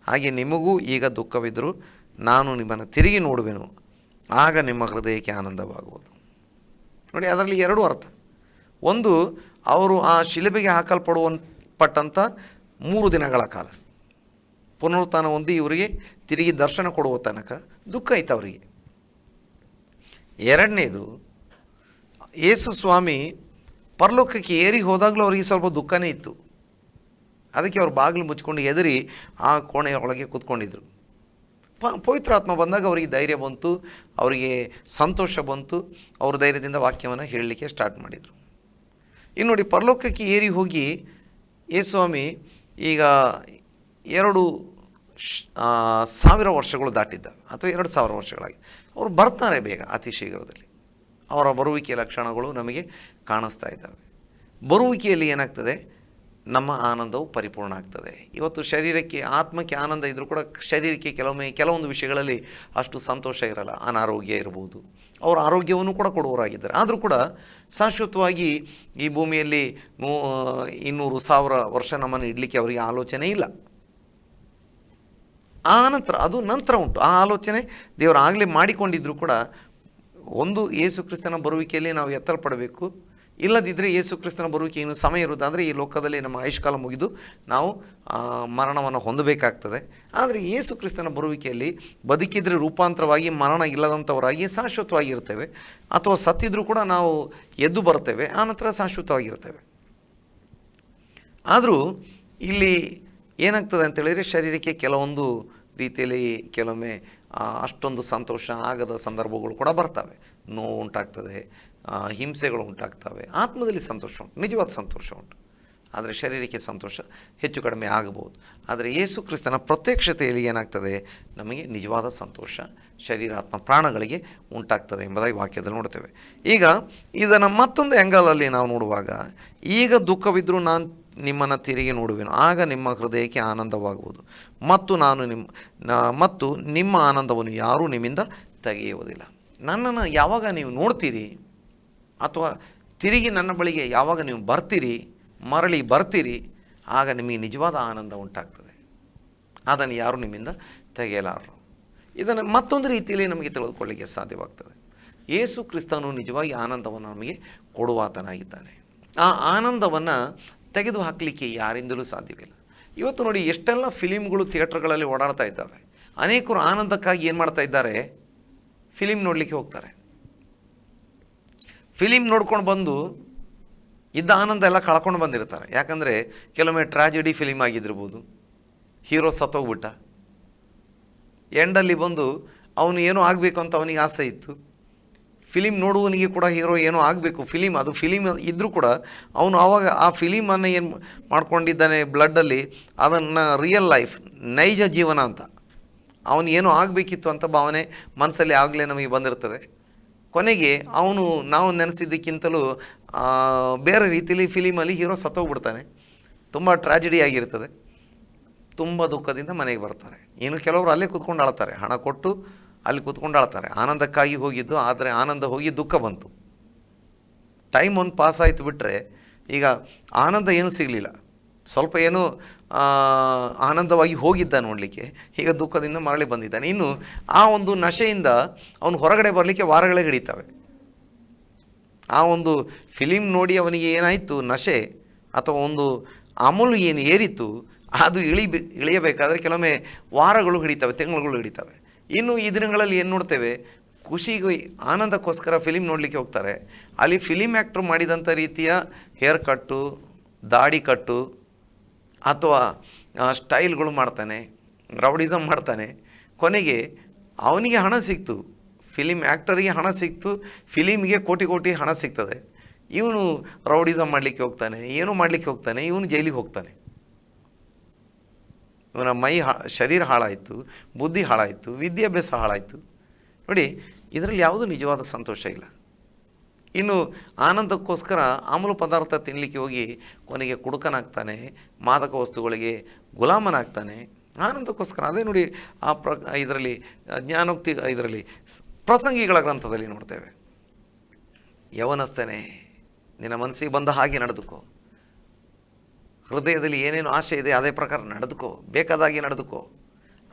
ಹಾಗೆ ನಿಮಗೂ ಈಗ ದುಃಖವಿದ್ದರೂ ನಾನು ನಿಮ್ಮನ್ನು ತಿರುಗಿ ನೋಡುವೆನು. ಆಗ ನಿಮ್ಮ ಹೃದಯಕ್ಕೆ ಆನಂದವಾಗುವುದು. ನೋಡಿ, ಅದರಲ್ಲಿ ಎರಡೂ ಅರ್ಥ. ಒಂದು, ಅವರು ಆ ಶಿಲುಬೆಗೆ ಹಾಕಲ್ಪಡುವ ಪಟ್ಟಂಥ ಮೂರು ದಿನಗಳ ಕಾಲ. ಪುನರುತ್ಥಾನ ಹೊಂದಿ ಇವರಿಗೆ ತಿರುಗಿ ದರ್ಶನ ಕೊಡುವ ತನಕ ದುಃಖ ಆಯ್ತು ಅವರಿಗೆ. ಎರಡನೇದು, ಯೇಸು ಸ್ವಾಮಿ ಪರಲೋಕಕ್ಕೆ ಏರಿ ಹೋದಾಗಲೂ ಅವರಿಗೆ ಸ್ವಲ್ಪ ದುಃಖನೇ ಇತ್ತು. ಅದಕ್ಕೆ ಅವರು ಬಾಗಿಲು ಮುಚ್ಕೊಂಡು ಎದರಿ ಆ ಕೋಣೆಯ ಒಳಗೆ ಕೂತ್ಕೊಂಡಿದ್ರು. ಪ ಪವಿತ್ರಾತ್ಮ ಬಂದಾಗ ಅವರಿಗೆ ಧೈರ್ಯ ಬಂತು, ಅವರಿಗೆ ಸಂತೋಷ ಬಂತು, ಅವ್ರ ಧೈರ್ಯದಿಂದ ವಾಕ್ಯವನ್ನು ಹೇಳಲಿಕ್ಕೆ ಸ್ಟಾರ್ಟ್ ಮಾಡಿದರು. ಇನ್ನು ನೋಡಿ ಪರಲೋಕಕ್ಕೆ ಏರಿ ಹೋಗಿ ಯೇಸ್ವಾಮಿ ಈಗ ಎರಡು ಸಾವಿರ ವರ್ಷಗಳು ದಾಟಿದ್ದಾವೆ ಅಥವಾ ಎರಡು ಸಾವಿರ ವರ್ಷಗಳಾಗಿ ಅವರು ಬರ್ತಾರೆ ಬೇಗ ಅತಿ ಶೀಘ್ರದಲ್ಲಿ ಅವರ ಬರುವಿಕೆಯ ಲಕ್ಷಣಗಳು ನಮಗೆ ಕಾಣಿಸ್ತಾ ಇದ್ದಾವೆ. ಬರುವಿಕೆಯಲ್ಲಿ ಏನಾಗ್ತದೆ? ನಮ್ಮ ಆನಂದವು ಪರಿಪೂರ್ಣ ಆಗ್ತದೆ. ಇವತ್ತು ಶರೀರಕ್ಕೆ, ಆತ್ಮಕ್ಕೆ ಆನಂದ ಇದ್ದರೂ ಕೂಡ ಶರೀರಕ್ಕೆ ಕೆಲವೊಮ್ಮೆ, ಕೆಲವೊಂದು ವಿಷಯಗಳಲ್ಲಿ ಅಷ್ಟು ಸಂತೋಷ ಇರಲ್ಲ, ಅನಾರೋಗ್ಯ ಇರ್ಬೋದು. ಅವರ ಆರೋಗ್ಯವನ್ನು ಕೂಡ ಕೊಡುವವರಾಗಿದ್ದಾರೆ. ಆದರೂ ಕೂಡ ಶಾಶ್ವತವಾಗಿ ಈ ಭೂಮಿಯಲ್ಲಿ ನೂ ಇನ್ನೂರು ಸಾವಿರ ವರ್ಷ ನಮ್ಮನ್ನು ಇಡಲಿಕ್ಕೆ ಅವರಿಗೆ ಆಲೋಚನೆ ಇಲ್ಲ. ಆ ನಂತರ, ಅದು ನಂತರ ಉಂಟು. ಆ ಆಲೋಚನೆ ದೇವರು ಆಗಲೇ ಮಾಡಿಕೊಂಡಿದ್ದರೂ ಕೂಡ ಒಂದು ಯೇಸು ಕ್ರಿಸ್ತನ ಬರುವಿಕೆಯಲ್ಲಿ ನಾವು ಎತ್ತರಪಡಬೇಕು ಇಲ್ಲದಿದ್ದರೆ ಯೇಸು ಕ್ರಿಸ್ತನ ಬರುವಿಕೆ ಏನು ಸಮಯ ಇರುವುದಾದರೆ ಈ ಲೋಕದಲ್ಲಿ ನಮ್ಮ ಆಯುಷ್ಕಾಲ ಮುಗಿದು ನಾವು ಮರಣವನ್ನು ಹೊಂದಬೇಕಾಗ್ತದೆ. ಆದರೆ ಯೇಸು ಕ್ರಿಸ್ತನ ಬರುವಿಕೆಯಲ್ಲಿ ಬದುಕಿದರೆ ರೂಪಾಂತರವಾಗಿ ಮರಣ ಇಲ್ಲದಂಥವರಾಗಿ ಶಾಶ್ವತವಾಗಿ ಇರ್ತೇವೆ. ಅಥವಾ ಸತ್ತಿದ್ರೂ ಕೂಡ ನಾವು ಎದ್ದು ಬರ್ತೇವೆ ಆನಂತರ ಶಾಶ್ವತವಾಗಿರ್ತೇವೆ ಆದರೂ ಇಲ್ಲಿ ಏನಾಗ್ತದೆ ಅಂತೇಳಿದರೆ ಶರೀರಕ್ಕೆ ಕೆಲವೊಂದು ರೀತಿಯಲ್ಲಿ ಕೆಲವೊಮ್ಮೆ ಅಷ್ಟೊಂದು ಸಂತೋಷ ಆಗದ ಸಂದರ್ಭಗಳು ಕೂಡ ಬರ್ತವೆ. ನೋವು ಉಂಟಾಗ್ತದೆ ಹಿಂಸೆಗಳು ಉಂಟಾಗ್ತವೆ. ಆತ್ಮದಲ್ಲಿ ಸಂತೋಷ ಉಂಟು. ನಿಜವಾದ ಸಂತೋಷ ಉಂಟು. ಆದರೆ ಶರೀರಕ್ಕೆ ಸಂತೋಷ ಹೆಚ್ಚು ಕಡಿಮೆ ಆಗಬಹುದು ಆದರೆ ಯೇಸು ಕ್ರಿಸ್ತನ ಪ್ರತ್ಯಕ್ಷತೆಯಲ್ಲಿ ಏನಾಗ್ತದೆ? ನಮಗೆ ನಿಜವಾದ ಸಂತೋಷ, ಶರೀರಾತ್ಮ ಪ್ರಾಣಗಳಿಗೆ ಉಂಟಾಗ್ತದೆ ಎಂಬುದಾಗಿ ವಾಕ್ಯದಲ್ಲಿ ನೋಡ್ತೇವೆ. ಈಗ ಇದನ್ನು ಮತ್ತೊಂದು ಎಂಗಲಲ್ಲಿ ನಾವು ನೋಡುವಾಗ, ಈಗ ದುಃಖವಿದ್ದರೂ ನಾನು ನಿಮ್ಮನ್ನು ತಿರುಗಿ ನೋಡುವೆನು. ಆಗ ನಿಮ್ಮ ಹೃದಯಕ್ಕೆ ಆನಂದವಾಗುವುದು. ಮತ್ತು ನಾನು ನಿಮ್ಮ ಮತ್ತು ನಿಮ್ಮ ಆನಂದವನ್ನು ಯಾರೂ ನಿಮ್ಮಿಂದ ತೆಗೆಯುವುದಿಲ್ಲ. ನನ್ನನ್ನು ಯಾವಾಗ ನೀವು ನೋಡ್ತೀರಿ? ಅಥವಾ ತಿರುಗಿ ನನ್ನ ಬಳಿಗೆ ಯಾವಾಗ ನೀವು ಬರ್ತೀರಿ, ಮರಳಿ ಬರ್ತೀರಿ, ಆಗ ನಿಮಗೆ ನಿಜವಾದ ಆನಂದ ಉಂಟಾಗ್ತದೆ. ಅದನ್ನು ಯಾರೂ ನಿಮ್ಮಿಂದ ತೆಗೆಯಲಾರರು. ಇದನ್ನು ಮತ್ತೊಂದು ರೀತಿಯಲ್ಲಿ ನಮಗೆ ತಿಳಿದುಕೊಳ್ಳಿಕ್ಕೆ ಸಾಧ್ಯವಾಗ್ತದೆ. ಯೇಸು ಕ್ರಿಸ್ತನು ನಿಜವಾಗಿ ಆನಂದವನ್ನು ನಮಗೆ ಕೊಡುವಾತನಾಗಿದ್ದಾನೆ. ಆ ಆನಂದವನ್ನು ತೆಗೆದು ಹಾಕಲಿಕ್ಕೆ ಯಾರಿಂದಲೂ ಸಾಧ್ಯವಿಲ್ಲ. ಇವತ್ತು ನೋಡಿ, ಎಷ್ಟೆಲ್ಲ ಫಿಲಿಮ್ಗಳು ಥಿಯೇಟ್ರ್ಗಳಲ್ಲಿ ಓಡಾಡ್ತಾ ಇದ್ದಾವೆ. ಅನೇಕರು ಆನಂದಕ್ಕಾಗಿ ಏನು ಮಾಡ್ತಾ ಇದ್ದಾರೆ? ಫಿಲಿಮ್ ನೋಡಲಿಕ್ಕೆ ಹೋಗ್ತಾರೆ. ಫಿಲಿಮ್ ನೋಡ್ಕೊಂಡು ಬಂದು ಇದ್ದ ಆನಂದ ಎಲ್ಲ ಕಳ್ಕೊಂಡು ಬಂದಿರ್ತಾರೆ. ಯಾಕಂದರೆ ಕೆಲವೊಮ್ಮೆ ಟ್ರಾಜಿಡಿ ಫಿಲಿಮ್ ಆಗಿದ್ದಿರ್ಬೋದು, ಹೀರೋ ಸತ್ತೋಗ್ಬಿಟ್ಟ. ಎಂಡಲ್ಲಿ ಬಂದು ಅವನು ಏನೋ ಆಗಬೇಕು ಅಂತ ಅವನಿಗೆ ಆಸೆ ಇತ್ತು. ಫಿಲಿಮ್ ನೋಡುವವನಿಗೆ ಕೂಡ ಹೀರೋ ಏನೋ ಆಗಬೇಕು, ಫಿಲಿಮ್, ಅದು ಫಿಲಿಮ್ ಇದ್ದರೂ ಕೂಡ ಅವನು ಆವಾಗ ಆ ಫಿಲಿಮನ್ನು ಏನು ಮಾಡ್ಕೊಂಡಿದ್ದಾನೆ ಬ್ಲಡ್ಡಲ್ಲಿ, ಅದನ್ನು ರಿಯಲ್ ಲೈಫ್ ನೈಜ ಜೀವನ ಅಂತ. ಅವನು ಏನೋ ಆಗಬೇಕಿತ್ತು ಅಂತ ಭಾವನೆ ಮನಸ್ಸಲ್ಲಿ ಆಗಲೇ ನಮಗೆ ಬಂದಿರ್ತದೆ. ಕೊನೆಗೆ ಅವನು ನಾವು ನೆನೆಸಿದ್ದಕ್ಕಿಂತಲೂ ಬೇರೆ ರೀತಿಯಲ್ಲಿ ಫಿಲಿಮಲ್ಲಿ ಹೀರೋ ಸತ್ತೋಗ್ಬಿಡ್ತಾನೆ. ತುಂಬ ಟ್ರಾಜಿಡಿ ಆಗಿರ್ತದೆ. ತುಂಬ ದುಃಖದಿಂದ ಮನೆಗೆ ಬರ್ತಾರೆ. ಇನ್ನು ಕೆಲವರು ಅಲ್ಲೇ ಕೂತ್ಕೊಂಡು ಅಳ್ತಾರೆ. ಹಣ ಕೊಟ್ಟು ಅಲ್ಲಿ ಕೂತ್ಕೊಂಡು ಅಳ್ತಾರೆ. ಆನಂದಕ್ಕಾಗಿ ಹೋಗಿದ್ದು, ಆದರೆ ಆನಂದ ಹೋಗಿ ದುಃಖ ಬಂತು. ಟೈಮ್ ಒಂದು ಪಾಸ್ ಆಯಿತು ಬಿಟ್ಟರೆ ಈಗ ಆನಂದ ಏನೂ ಸಿಗಲಿಲ್ಲ. ಸ್ವಲ್ಪ ಏನೋ ಆನಂದವಾಗಿ ಹೋಗಿದ್ದ ನೋಡಲಿಕ್ಕೆ. ಈಗ ದುಃಖದಿಂದ ಮರಳಿ ಬಂದಿದ್ದಾನೆ. ಇನ್ನು ಆ ಒಂದು ನಶೆಯಿಂದ ಅವನು ಹೊರಗಡೆ ಬರಲಿಕ್ಕೆ ವಾರಗಳೇ ಹಿಡಿತವೆ. ಆ ಒಂದು ಫಿಲಿಮ್ ನೋಡಿ ಅವನಿಗೆ ಏನಾಯಿತು? ನಶೆ ಅಥವಾ ಒಂದು ಅಮಲು ಏನು ಏರಿತು ಅದು ಇಳಿ ಇಳಿಯಬೇಕಾದ್ರೆ ಕೆಲವೊಮ್ಮೆ ವಾರಗಳು ಹಿಡಿತವೆ, ತಿಂಗಳುಗಳು ಹಿಡಿತವೆ. ಇನ್ನು ಈ ದಿನಗಳಲ್ಲಿ ಏನು ನೋಡ್ತೇವೆ? ಖುಷಿಗೆ ಆನಂದಕ್ಕೋಸ್ಕರ ಫಿಲಿಮ್ ನೋಡಲಿಕ್ಕೆ ಹೋಗ್ತಾರೆ. ಅಲ್ಲಿ ಫಿಲಿಮ್ ಆ್ಯಕ್ಟ್ರು ಮಾಡಿದಂಥ ರೀತಿಯ ಹೇರ್ ಕಟ್ಟು, ದಾಡಿ ಕಟ್ಟು ಅಥವಾ ಸ್ಟೈಲ್ಗಳು ಮಾಡ್ತಾನೆ ರೌಡಿಸಮ್ ಮಾಡ್ತಾನೆ, ಕೊನೆಗೆ ಅವನಿಗೆ ಹಣ ಸಿಕ್ತು, ಫಿಲಿಮ್ ಆ್ಯಕ್ಟರಿಗೆ ಹಣ ಸಿಕ್ತು, ಫಿಲಿಮ್ಗೆ ಕೋಟಿ ಕೋಟಿ ಹಣ ಸಿಗ್ತದೆ. ಇವನು ರೌಡಿಸಮ್ ಮಾಡಲಿಕ್ಕೆ ಹೋಗ್ತಾನೆ, ಏನು ಮಾಡಲಿಕ್ಕೆ ಹೋಗ್ತಾನೆ, ಇವನು ಜೈಲಿಗೆ ಹೋಗ್ತಾನೆ. ಇವನ ಮೈ ಹಾ, ಶರೀರ ಹಾಳಾಯಿತು, ಬುದ್ಧಿ ಹಾಳಾಯಿತು, ವಿದ್ಯಾಭ್ಯಾಸ ಹಾಳಾಯಿತು. ನೋಡಿ, ಇದರಲ್ಲಿ ಯಾವುದೂ ನಿಜವಾದ ಸಂತೋಷ ಇಲ್ಲ. ಇನ್ನು ಆನಂದಕ್ಕೋಸ್ಕರ ಆಮಲು ಪದಾರ್ಥ ತಿನ್ನಲಿಕ್ಕೆ ಹೋಗಿ ಕೊನೆಗೆ ಕುಡುಕನಾಗ್ತಾನೆ, ಮಾದಕ ವಸ್ತುಗಳಿಗೆ ಗುಲಾಮನಾಗ್ತಾನೆ. ಆನಂದಕ್ಕೋಸ್ಕರ ಅದೇ ನೋಡಿ ಆ ಪ್ರ, ಇದರಲ್ಲಿ, ಜ್ಞಾನೋಕ್ತಿ, ಇದರಲ್ಲಿ ಪ್ರಸಂಗಿಗಳ ಗ್ರಂಥದಲ್ಲಿ ನೋಡ್ತೇವೆ. ಯವನಸ್ತನೇ ನಿನ್ನ ಮನಸ್ಸಿಗೆ ಬಂದ ಹಾಗೆ ನಡೆದುಕೋ. ಹೃದಯದಲ್ಲಿ ಏನೇನು ಆಸೆ ಇದೆ ಅದೇ ಪ್ರಕಾರ ನಡೆದುಕೋ. ಬೇಕಾದಾಗಿ ನಡೆದುಕೋ.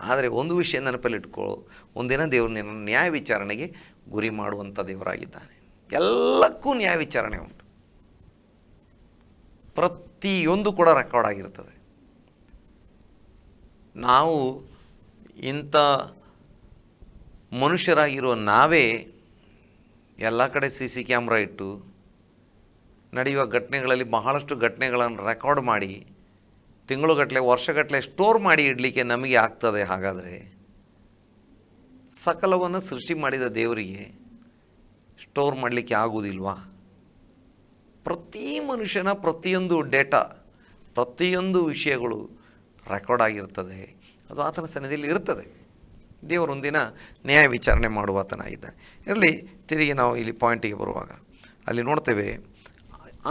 ಆದರೆ ಒಂದು ವಿಷಯ ನೆನಪಲ್ಲಿಟ್ಕೋ. ಒಂದಿನ ದೇವರು ನಿನ್ನ ನ್ಯಾಯ ವಿಚಾರಣೆಗೆ ಗುರಿ ಮಾಡುವಂಥ ದೇವರಾಗಿದ್ದಾನೆ. ಎಲ್ಲಕ್ಕೂ ನ್ಯಾಯ ವಿಚಾರಣೆ ಉಂಟು. ಪ್ರತಿಯೊಂದು ಕೂಡ ರೆಕಾರ್ಡ್ ಆಗಿರ್ತದೆ. ನಾವು ಇಂಥ ಮನುಷ್ಯರಾಗಿರುವ ನಾವೇ ಎಲ್ಲ ಕಡೆ ಸಿ ಸಿ ಕ್ಯಾಮ್ರಾ ಇಟ್ಟು ನಡೆಯುವ ಘಟನೆಗಳಲ್ಲಿ ಬಹಳಷ್ಟು ಘಟನೆಗಳನ್ನು ರೆಕಾರ್ಡ್ ಮಾಡಿ ತಿಂಗಳುಗಟ್ಟಲೆ ವರ್ಷಗಟ್ಟಲೆ ಸ್ಟೋರ್ ಮಾಡಿ ಇಡಲಿಕ್ಕೆ ನಮಗೆ ಆಗ್ತದೆ. ಹಾಗಾದರೆ ಸಕಲವನ್ನು ಸೃಷ್ಟಿ ಮಾಡಿದ ದೇವರಿಗೆ ಸ್ಟೋರ್ ಮಾಡಲಿಕ್ಕೆ ಆಗುವುದಿಲ್ವಾ ಪ್ರತಿ ಮನುಷ್ಯನ ಪ್ರತಿಯೊಂದು ಡೇಟಾ ಪ್ರತಿಯೊಂದು ವಿಷಯಗಳು ರೆಕಾರ್ಡ್ ಆಗಿರ್ತದೆ. ಅದು ಆತನ ಸನ್ನಿಧಿಯಲ್ಲಿ ಇರ್ತದೆ. ದೇವರೊಂದಿನ ನ್ಯಾಯ ವಿಚಾರಣೆ ಮಾಡುವ ಆತನಾಗಿದ್ದಾನೆ ಇರಲಿ, ತಿರುಗಿ ನಾವು ಇಲ್ಲಿ ಪಾಯಿಂಟಿಗೆ ಬರುವಾಗ. ಅಲ್ಲಿ ನೋಡ್ತೇವೆ,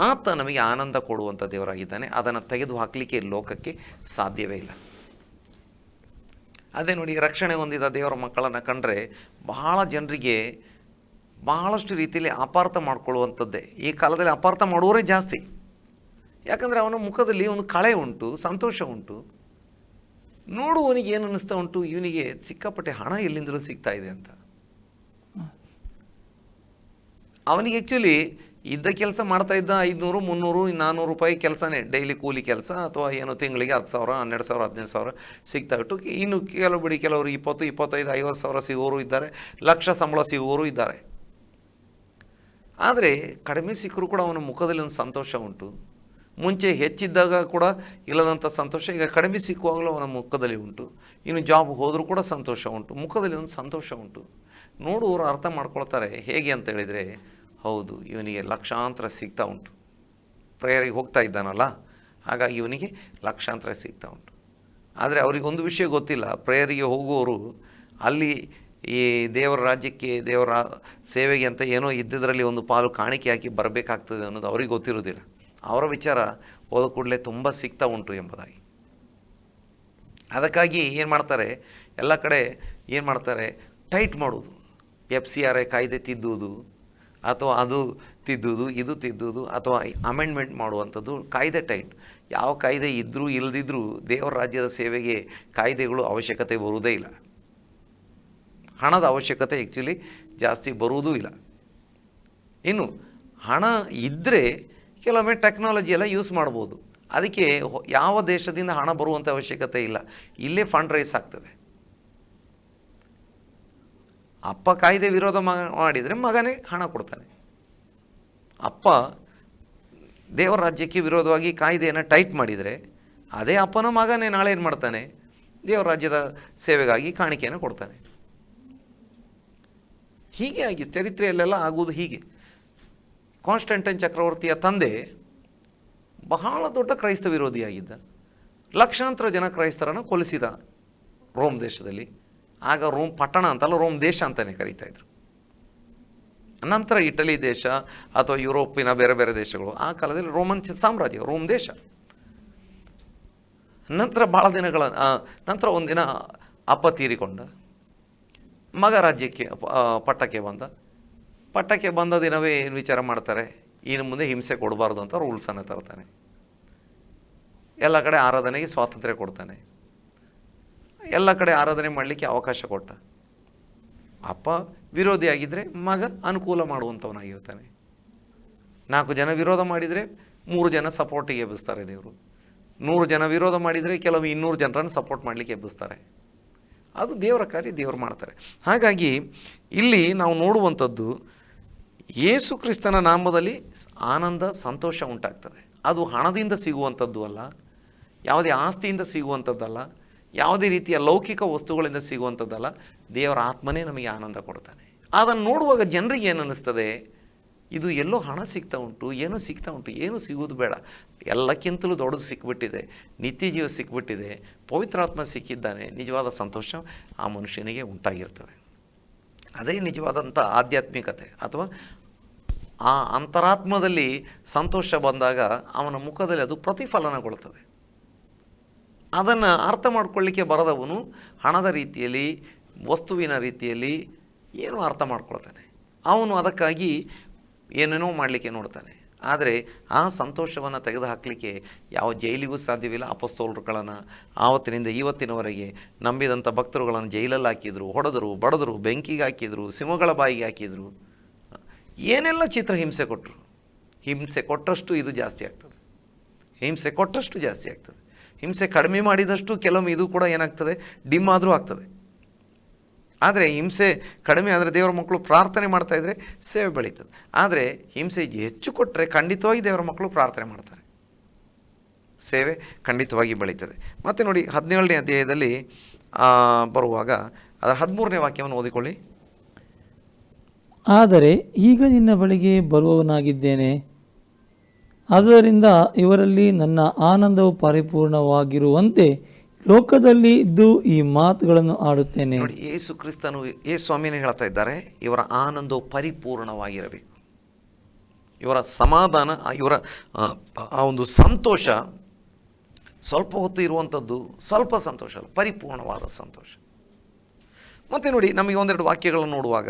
ಆತ ನಮಗೆ ಆನಂದ ಕೊಡುವಂಥ ದೇವರಾಗಿದ್ದಾನೆ. ಅದನ್ನು ತೆಗೆದು ಹಾಕಲಿಕ್ಕೆ ಲೋಕಕ್ಕೆ ಸಾಧ್ಯವೇ ಇಲ್ಲ. ಅದೇ ನೋಡಿ, ರಕ್ಷಣೆ ಹೊಂದಿದ ದೇವರ ಮಕ್ಕಳನ್ನು ಕಂಡ್ರೆ ಬಹಳ ಜನರಿಗೆ ಬಹಳಷ್ಟು ರೀತಿಯಲ್ಲಿ ಅಪಾರ್ಥ ಮಾಡಿಕೊಳ್ಳುವಂಥದ್ದೇ. ಈ ಕಾಲದಲ್ಲಿ ಅಪಾರ್ಥ ಮಾಡುವವರೇ ಜಾಸ್ತಿ. ಯಾಕಂದರೆ ಅವನ ಮುಖದಲ್ಲಿ ಒಂದು ಕಳೆ ಉಂಟು, ಸಂತೋಷ ಉಂಟು. ನೋಡುವವನಿಗೆ ಏನು ಅನ್ನಿಸ್ತಾ ಉಂಟು? ಇವನಿಗೆ ಸಿಕ್ಕಾಪಟ್ಟೆ ಹಣ ಎಲ್ಲಿಂದಲೂ ಸಿಗ್ತಾ ಇದೆ ಅಂತ. ಅವನಿಗೆ ಆ್ಯಕ್ಚುಲಿ ಇದ್ದ ಕೆಲಸ ಮಾಡ್ತಾ ಇದ್ದ ಐದುನೂರು, ಮುನ್ನೂರು ನಾನ್ನೂರು ರೂಪಾಯಿ ಕೆಲಸನೇ. ಡೈಲಿ ಕೂಲಿ ಕೆಲಸ ಅಥವಾ ಏನೋ ತಿಂಗಳಿಗೆ ಹತ್ತು ಸಾವಿರ, ಹನ್ನೆರಡು ಸಾವಿರ, ಹದಿನೈದು ಸಾವಿರ ಸಿಗ್ತಾ ಇಟ್ಟು ಇನ್ನು ಕೆಲವು ಬಿಡಿ ಕೆಲವರು ಇಪ್ಪತ್ತು, ಇಪ್ಪತ್ತೈದು, ಐವತ್ತು ಸಾವಿರ ಸಿಗೋರು ಇದ್ದಾರೆ. ಲಕ್ಷ ಸಂಬಳ ಸಿಗೋರು ಇದ್ದಾರೆ. ಆದರೆ ಕಡಿಮೆ ಸಿಕ್ಕರೂ ಕೂಡ ಅವನ ಮುಖದಲ್ಲಿ ಒಂದು ಸಂತೋಷ ಉಂಟು. ಮುಂಚೆ ಹೆಚ್ಚಿದ್ದಾಗ ಕೂಡ ಇಲ್ಲದಂಥ ಸಂತೋಷ, ಈಗ ಕಡಿಮೆ ಸಿಕ್ಕುವಾಗಲೂ ಅವನ ಮುಖದಲ್ಲಿ ಉಂಟು. ಇನ್ನು ಜಾಬ್ ಹೋದರೂ ಕೂಡ ಸಂತೋಷ ಉಂಟು. ಮುಖದಲ್ಲಿ ಒಂದು ಸಂತೋಷ ಉಂಟು. ನೋಡುವವರು ಅರ್ಥ ಮಾಡ್ಕೊಳ್ತಾರೆ. ಹೇಗೆ ಅಂತ ಹೇಳಿದರೆ, ಹೌದು, ಇವನಿಗೆ ಲಕ್ಷಾಂತರ ಸಿಗ್ತಾ ಉಂಟು. ಪ್ರೇಯರಿಗೆ ಹೋಗ್ತಾ ಇದ್ದಾನಲ್ಲ, ಹಾಗಾಗಿ ಇವನಿಗೆ ಲಕ್ಷಾಂತರ ಸಿಗ್ತಾ ಉಂಟು. ಆದರೆ ಅವರಿಗೆ ಒಂದು ವಿಷಯ ಗೊತ್ತಿಲ್ಲ. ಪ್ರೇಯರಿಗೆ ಹೋಗುವವರು ಅಲ್ಲಿ ಈ ದೇವರ ರಾಜ್ಯಕ್ಕೆ, ದೇವರ ಸೇವೆಗೆ ಅಂತ ಏನೋ ಇದ್ದಿದ್ರಲ್ಲಿ ಒಂದು ಪಾಲು ಕಾಣಿಕೆ ಹಾಕಿ ಬರಬೇಕಾಗ್ತದೆ ಅನ್ನೋದು ಅವ್ರಿಗೆ ಗೊತ್ತಿರೋದಿಲ್ಲ ಅವರ ವಿಚಾರ ಹೋದ ಕೂಡಲೇ ತುಂಬ ಸಿಗ್ತಾ ಉಂಟು ಎಂಬುದಾಗಿ. ಅದಕ್ಕಾಗಿ ಏನು ಮಾಡ್ತಾರೆ, ಎಲ್ಲ ಕಡೆ ಏನು ಮಾಡ್ತಾರೆ, ಟೈಟ್ ಮಾಡೋದು ಎಫ್ ಸಿ ಆರ್ ಐ ಕಾಯ್ದೆ ತಿದ್ದುವುದು, ಅಥವಾ ಅದು ತಿದ್ದುವುದು, ಇದು ತಿದ್ದುವುದು, ಅಥವಾ ಅಮೆಂಡ್ಮೆಂಟ್ ಮಾಡುವಂಥದ್ದು ಕಾಯ್ದೆ ಟೈಟ್. ಯಾವ ಕಾಯ್ದೆ ಇದ್ದರೂ ಇಲ್ಲದಿದ್ದರೂ ದೇವರ ರಾಜ್ಯದ ಸೇವೆಗೆ ಕಾಯ್ದೆಗಳು ಅವಶ್ಯಕತೆ ಬರುವುದೇ ಇಲ್ಲ. ಹಣದ ಅವಶ್ಯಕತೆ ಆ್ಯಕ್ಚುಲಿ ಜಾಸ್ತಿ ಬರುವುದೂ ಇಲ್ಲ. ಇನ್ನು ಹಣ ಇದ್ದರೆ ಕೆಲವೊಮ್ಮೆ ಟೆಕ್ನಾಲಜಿ ಎಲ್ಲ ಯೂಸ್ ಮಾಡ್ಬೋದು. ಅದಕ್ಕೆ ಯಾವ ದೇಶದಿಂದ ಹಣ ಬರುವಂಥ ಅವಶ್ಯಕತೆ ಇಲ್ಲ. ಇಲ್ಲೇ ಫಂಡ್ ರೈಸ್ ಆಗ್ತದೆ. ಅಪ್ಪ ಕಾಯ್ದೆ ವಿರೋಧ ಮಾಡಿದರೆ ಮಗನೇ ಹಣ ಕೊಡ್ತಾನೆ. ಅಪ್ಪ ದೇವರ ರಾಜ್ಯಕ್ಕೆ ವಿರೋಧವಾಗಿ ಕಾಯ್ದೆಯನ್ನು ಟೈಟ್ ಮಾಡಿದರೆ ಅದೇ ಅಪ್ಪನ ಮಗನೇ ನಾಳೆ ಏನು ಮಾಡ್ತಾನೆ? ದೇವರ ರಾಜ್ಯದ ಸೇವೆಗಾಗಿ ಕಾಣಿಕೆಯನ್ನು ಕೊಡ್ತಾನೆ. ಹೀಗೆ ಆಗಿ ಚರಿತ್ರೆಯಲ್ಲೆಲ್ಲ ಆಗುವುದು ಹೀಗೆ. ಕಾನ್ಸ್ಟಂಟೈನ್ ಚಕ್ರವರ್ತಿಯ ತಂದೆ ಬಹಳ ದೊಡ್ಡ ಕ್ರೈಸ್ತ ವಿರೋಧಿಯಾಗಿದ್ದ. ಲಕ್ಷಾಂತರ ಜನ ಕ್ರೈಸ್ತರನ್ನು ಕೊಲಿಸಿದ ರೋಮ್ ದೇಶದಲ್ಲಿ. ಆಗ ರೋಮ್ ಪಟ್ಟಣ ಅಂತಲ್ಲ, ರೋಮ್ ದೇಶ ಅಂತಲೇ ಕರೀತಾ ಇದ್ರು. ನಂತರ ಇಟಲಿ ದೇಶ ಅಥವಾ ಯುರೋಪಿನ ಬೇರೆ ಬೇರೆ ದೇಶಗಳು, ಆ ಕಾಲದಲ್ಲಿ ರೋಮನ್ ಸಾಮ್ರಾಜ್ಯ, ರೋಮ್ ದೇಶ. ನಂತರ ಭಾಳ ದಿನಗಳ ನಂತರ ಒಂದಿನ ಅಪ್ಪ ತೀರಿಕೊಂಡ ಮಗ ರಾಜ್ಯಕ್ಕೆ ಪಟ್ಟಕ್ಕೆ ಬಂದ. ಪಟ್ಟಕ್ಕೆ ಬಂದ ದಿನವೇ ಏನು ವಿಚಾರ ಮಾಡ್ತಾರೆ? ಇನ್ನು ಮುಂದೆ ಹಿಂಸೆ ಕೊಡಬಾರ್ದು ಅಂತ ರೂಲ್ಸನ್ನು ತರ್ತಾನೆ. ಎಲ್ಲ ಕಡೆ ಆರಾಧನೆಗೆ ಸ್ವಾತಂತ್ರ್ಯ ಕೊಡ್ತಾನೆ. ಎಲ್ಲ ಕಡೆ ಆರಾಧನೆ ಮಾಡಲಿಕ್ಕೆ ಅವಕಾಶ ಕೊಟ್ಟ. ಅಪ್ಪ ವಿರೋಧಿಯಾಗಿದ್ದರೆ ಮಗ ಅನುಕೂಲ ಮಾಡುವಂಥವನಾಗಿರ್ತಾನೆ ನಾಲ್ಕು ಜನ ವಿರೋಧ ಮಾಡಿದರೆ ಮೂರು ಜನ ಸಪೋರ್ಟಿಗೆ ಎಬ್ಬಿಸ್ತಾರೆ ದೇವರು. ನೂರು ಜನ ವಿರೋಧ ಮಾಡಿದರೆ ಕೆಲವು ಇನ್ನೂರು ಜನರನ್ನು ಸಪೋರ್ಟ್ ಮಾಡಲಿಕ್ಕೆ ಎಬ್ಬಿಸ್ತಾರೆ. ಅದು ದೇವರ ಕಾರ್ಯ ದೇವರು ಮಾಡ್ತಾರೆ. ಹಾಗಾಗಿ ಇಲ್ಲಿ ನಾವು ನೋಡುವಂಥದ್ದು ಯೇಸು ಕ್ರಿಸ್ತನ ನಾಮದಲ್ಲಿ ಆನಂದ, ಸಂತೋಷ ಉಂಟಾಗ್ತದೆ. ಅದು ಹಣದಿಂದ ಸಿಗುವಂಥದ್ದು ಅಲ್ಲ, ಯಾವುದೇ ಆಸ್ತಿಯಿಂದ ಸಿಗುವಂಥದ್ದಲ್ಲ, ಯಾವುದೇ ರೀತಿಯ ಲೌಕಿಕ ವಸ್ತುಗಳಿಂದ ಸಿಗುವಂಥದ್ದಲ್ಲ, ದೇವರ ಆತ್ಮನೇ ನಮಗೆ ಆನಂದ ಕೊಡ್ತಾನೆ. ಅದನ್ನು ನೋಡುವಾಗ ಜನರಿಗೆ ಏನನ್ನಿಸ್ತದೆ ಇದು ಎಲ್ಲೋ ಹಣ ಸಿಗ್ತಾ ಉಂಟು, ಏನೋ ಸಿಗ್ತಾ ಉಂಟು, ಏನೂ ಸಿಗೋದು ಬೇಡ. ಎಲ್ಲಕ್ಕಿಂತಲೂ ದೊಡ್ಡದು ಸಿಕ್ಬಿಟ್ಟಿದೆ, ನಿತ್ಯ ಜೀವ ಸಿಕ್ಬಿಟ್ಟಿದೆ, ಪವಿತ್ರಾತ್ಮ ಸಿಕ್ಕಿದ್ದಾನೆ, ನಿಜವಾದ ಸಂತೋಷ ಆ ಮನುಷ್ಯನಿಗೆ ಉಂಟಾಗಿರ್ತದೆ. ಅದೇ ನಿಜವಾದಂಥ ಆಧ್ಯಾತ್ಮಿಕತೆ, ಅಥವಾ ಆ ಅಂತರಾತ್ಮದಲ್ಲಿ ಸಂತೋಷ ಬಂದಾಗ ಅವನ ಮುಖದಲ್ಲಿ ಅದು ಪ್ರತಿಫಲನಗೊಳ್ಳುತ್ತದೆ. ಅದನ್ನು ಅರ್ಥ ಮಾಡ್ಕೊಳ್ಳಿಕ್ಕೆ ಬರದವನು ಹಣದ ರೀತಿಯಲ್ಲಿ, ವಸ್ತುವಿನ ರೀತಿಯಲ್ಲಿ ಏನು ಅರ್ಥ ಮಾಡ್ಕೊಳ್ತಾನೆ. ಅವನು ಅದಕ್ಕಾಗಿ ಏನೇನೋ ಮಾಡಲಿಕ್ಕೆ ನೋಡ್ತಾನೆ. ಆದರೆ ಆ ಸಂತೋಷವನ್ನು ತೆಗೆದುಹಾಕಲಿಕ್ಕೆ ಯಾವ ಜೈಲಿಗೂ ಸಾಧ್ಯವಿಲ್ಲ. ಅಪಸ್ತೋಲರುಗಳನ್ನು ಆವತ್ತಿನಿಂದ ಇವತ್ತಿನವರೆಗೆ ನಂಬಿದಂಥ ಭಕ್ತರುಗಳನ್ನು ಜೈಲಲ್ಲಿ ಹಾಕಿದರು, ಹೊಡೆದರು, ಬಡದರು, ಬೆಂಕಿಗೆ ಹಾಕಿದರು, ಸಿಂಹಗಳ ಬಾಯಿಗೆ ಹಾಕಿದರು. ಏನೆಲ್ಲ ಚಿತ್ರ ಹಿಂಸೆ ಕೊಟ್ಟರು ಹಿಂಸೆ ಕೊಟ್ಟಷ್ಟು ಇದು ಜಾಸ್ತಿ ಆಗ್ತದೆ. ಹಿಂಸೆ ಕೊಟ್ಟಷ್ಟು ಜಾಸ್ತಿ ಆಗ್ತದೆ. ಹಿಂಸೆ ಕಡಿಮೆ ಮಾಡಿದಷ್ಟು ಕೆಲವೊಮ್ಮೆ ಇದು ಕೂಡ ಏನಾಗ್ತದೆ? ಡಿಮ್ ಆದರೂ ಆಗ್ತದೆ. ಆದರೆ ಹಿಂಸೆ ಕಡಿಮೆ ಆದರೆ ದೇವರ ಮಕ್ಕಳು ಪ್ರಾರ್ಥನೆ ಮಾಡ್ತಾ ಇದ್ದರೆ ಸೇವೆ ಬೆಳೀತದೆ. ಆದರೆ ಹಿಂಸೆ ಹೆಚ್ಚು ಕೊಟ್ಟರೆ ಖಂಡಿತವಾಗಿ ದೇವರ ಮಕ್ಕಳು ಪ್ರಾರ್ಥನೆ ಮಾಡ್ತಾರೆ. ಸೇವೆ ಖಂಡಿತವಾಗಿ ಬೆಳೀತದೆ. ಮತ್ತು ನೋಡಿ ಹದಿನೇಳನೇ ಅಧ್ಯಾಯದಲ್ಲಿ ಬರುವಾಗ ಅದರ ಹದಿಮೂರನೇ ವಾಕ್ಯವನ್ನು ಓದಿಕೊಳ್ಳಿ. ಆದರೆ ಈಗ ನಿನ್ನ ಬಳಿಗೆ ಬರುವವನಾಗಿದ್ದೇನೆ. ಆದ್ದರಿಂದ ಇವರಲ್ಲಿ ನನ್ನ ಆನಂದವು ಪರಿಪೂರ್ಣವಾಗಿರುವಂತೆ ಲೋಕದಲ್ಲಿ ಇದ್ದು ಈ ಮಾತುಗಳನ್ನು ಆಡುತ್ತೇನೆ. ನೋಡಿ ಯೇಸು ಕ್ರಿಸ್ತನು ಏ ಸ್ವಾಮಿನೇ ಹೇಳ್ತಾ ಇದ್ದಾರೆ ಇವರ ಆನಂದವು ಪರಿಪೂರ್ಣವಾಗಿರಬೇಕು. ಇವರ ಸಮಾಧಾನ ಇವರ ಆ, ಆ ಒಂದು ಸಂತೋಷ ಸ್ವಲ್ಪ ಹೊತ್ತು ಇರುವಂಥದ್ದು ಸ್ವಲ್ಪ ಸಂತೋಷ ಅಲ್ಲ ಪರಿಪೂರ್ಣವಾದ ಸಂತೋಷ. ಮತ್ತು ನೋಡಿ ನಮಗೆ ಒಂದೆರಡು ವಾಕ್ಯಗಳನ್ನು ನೋಡುವಾಗ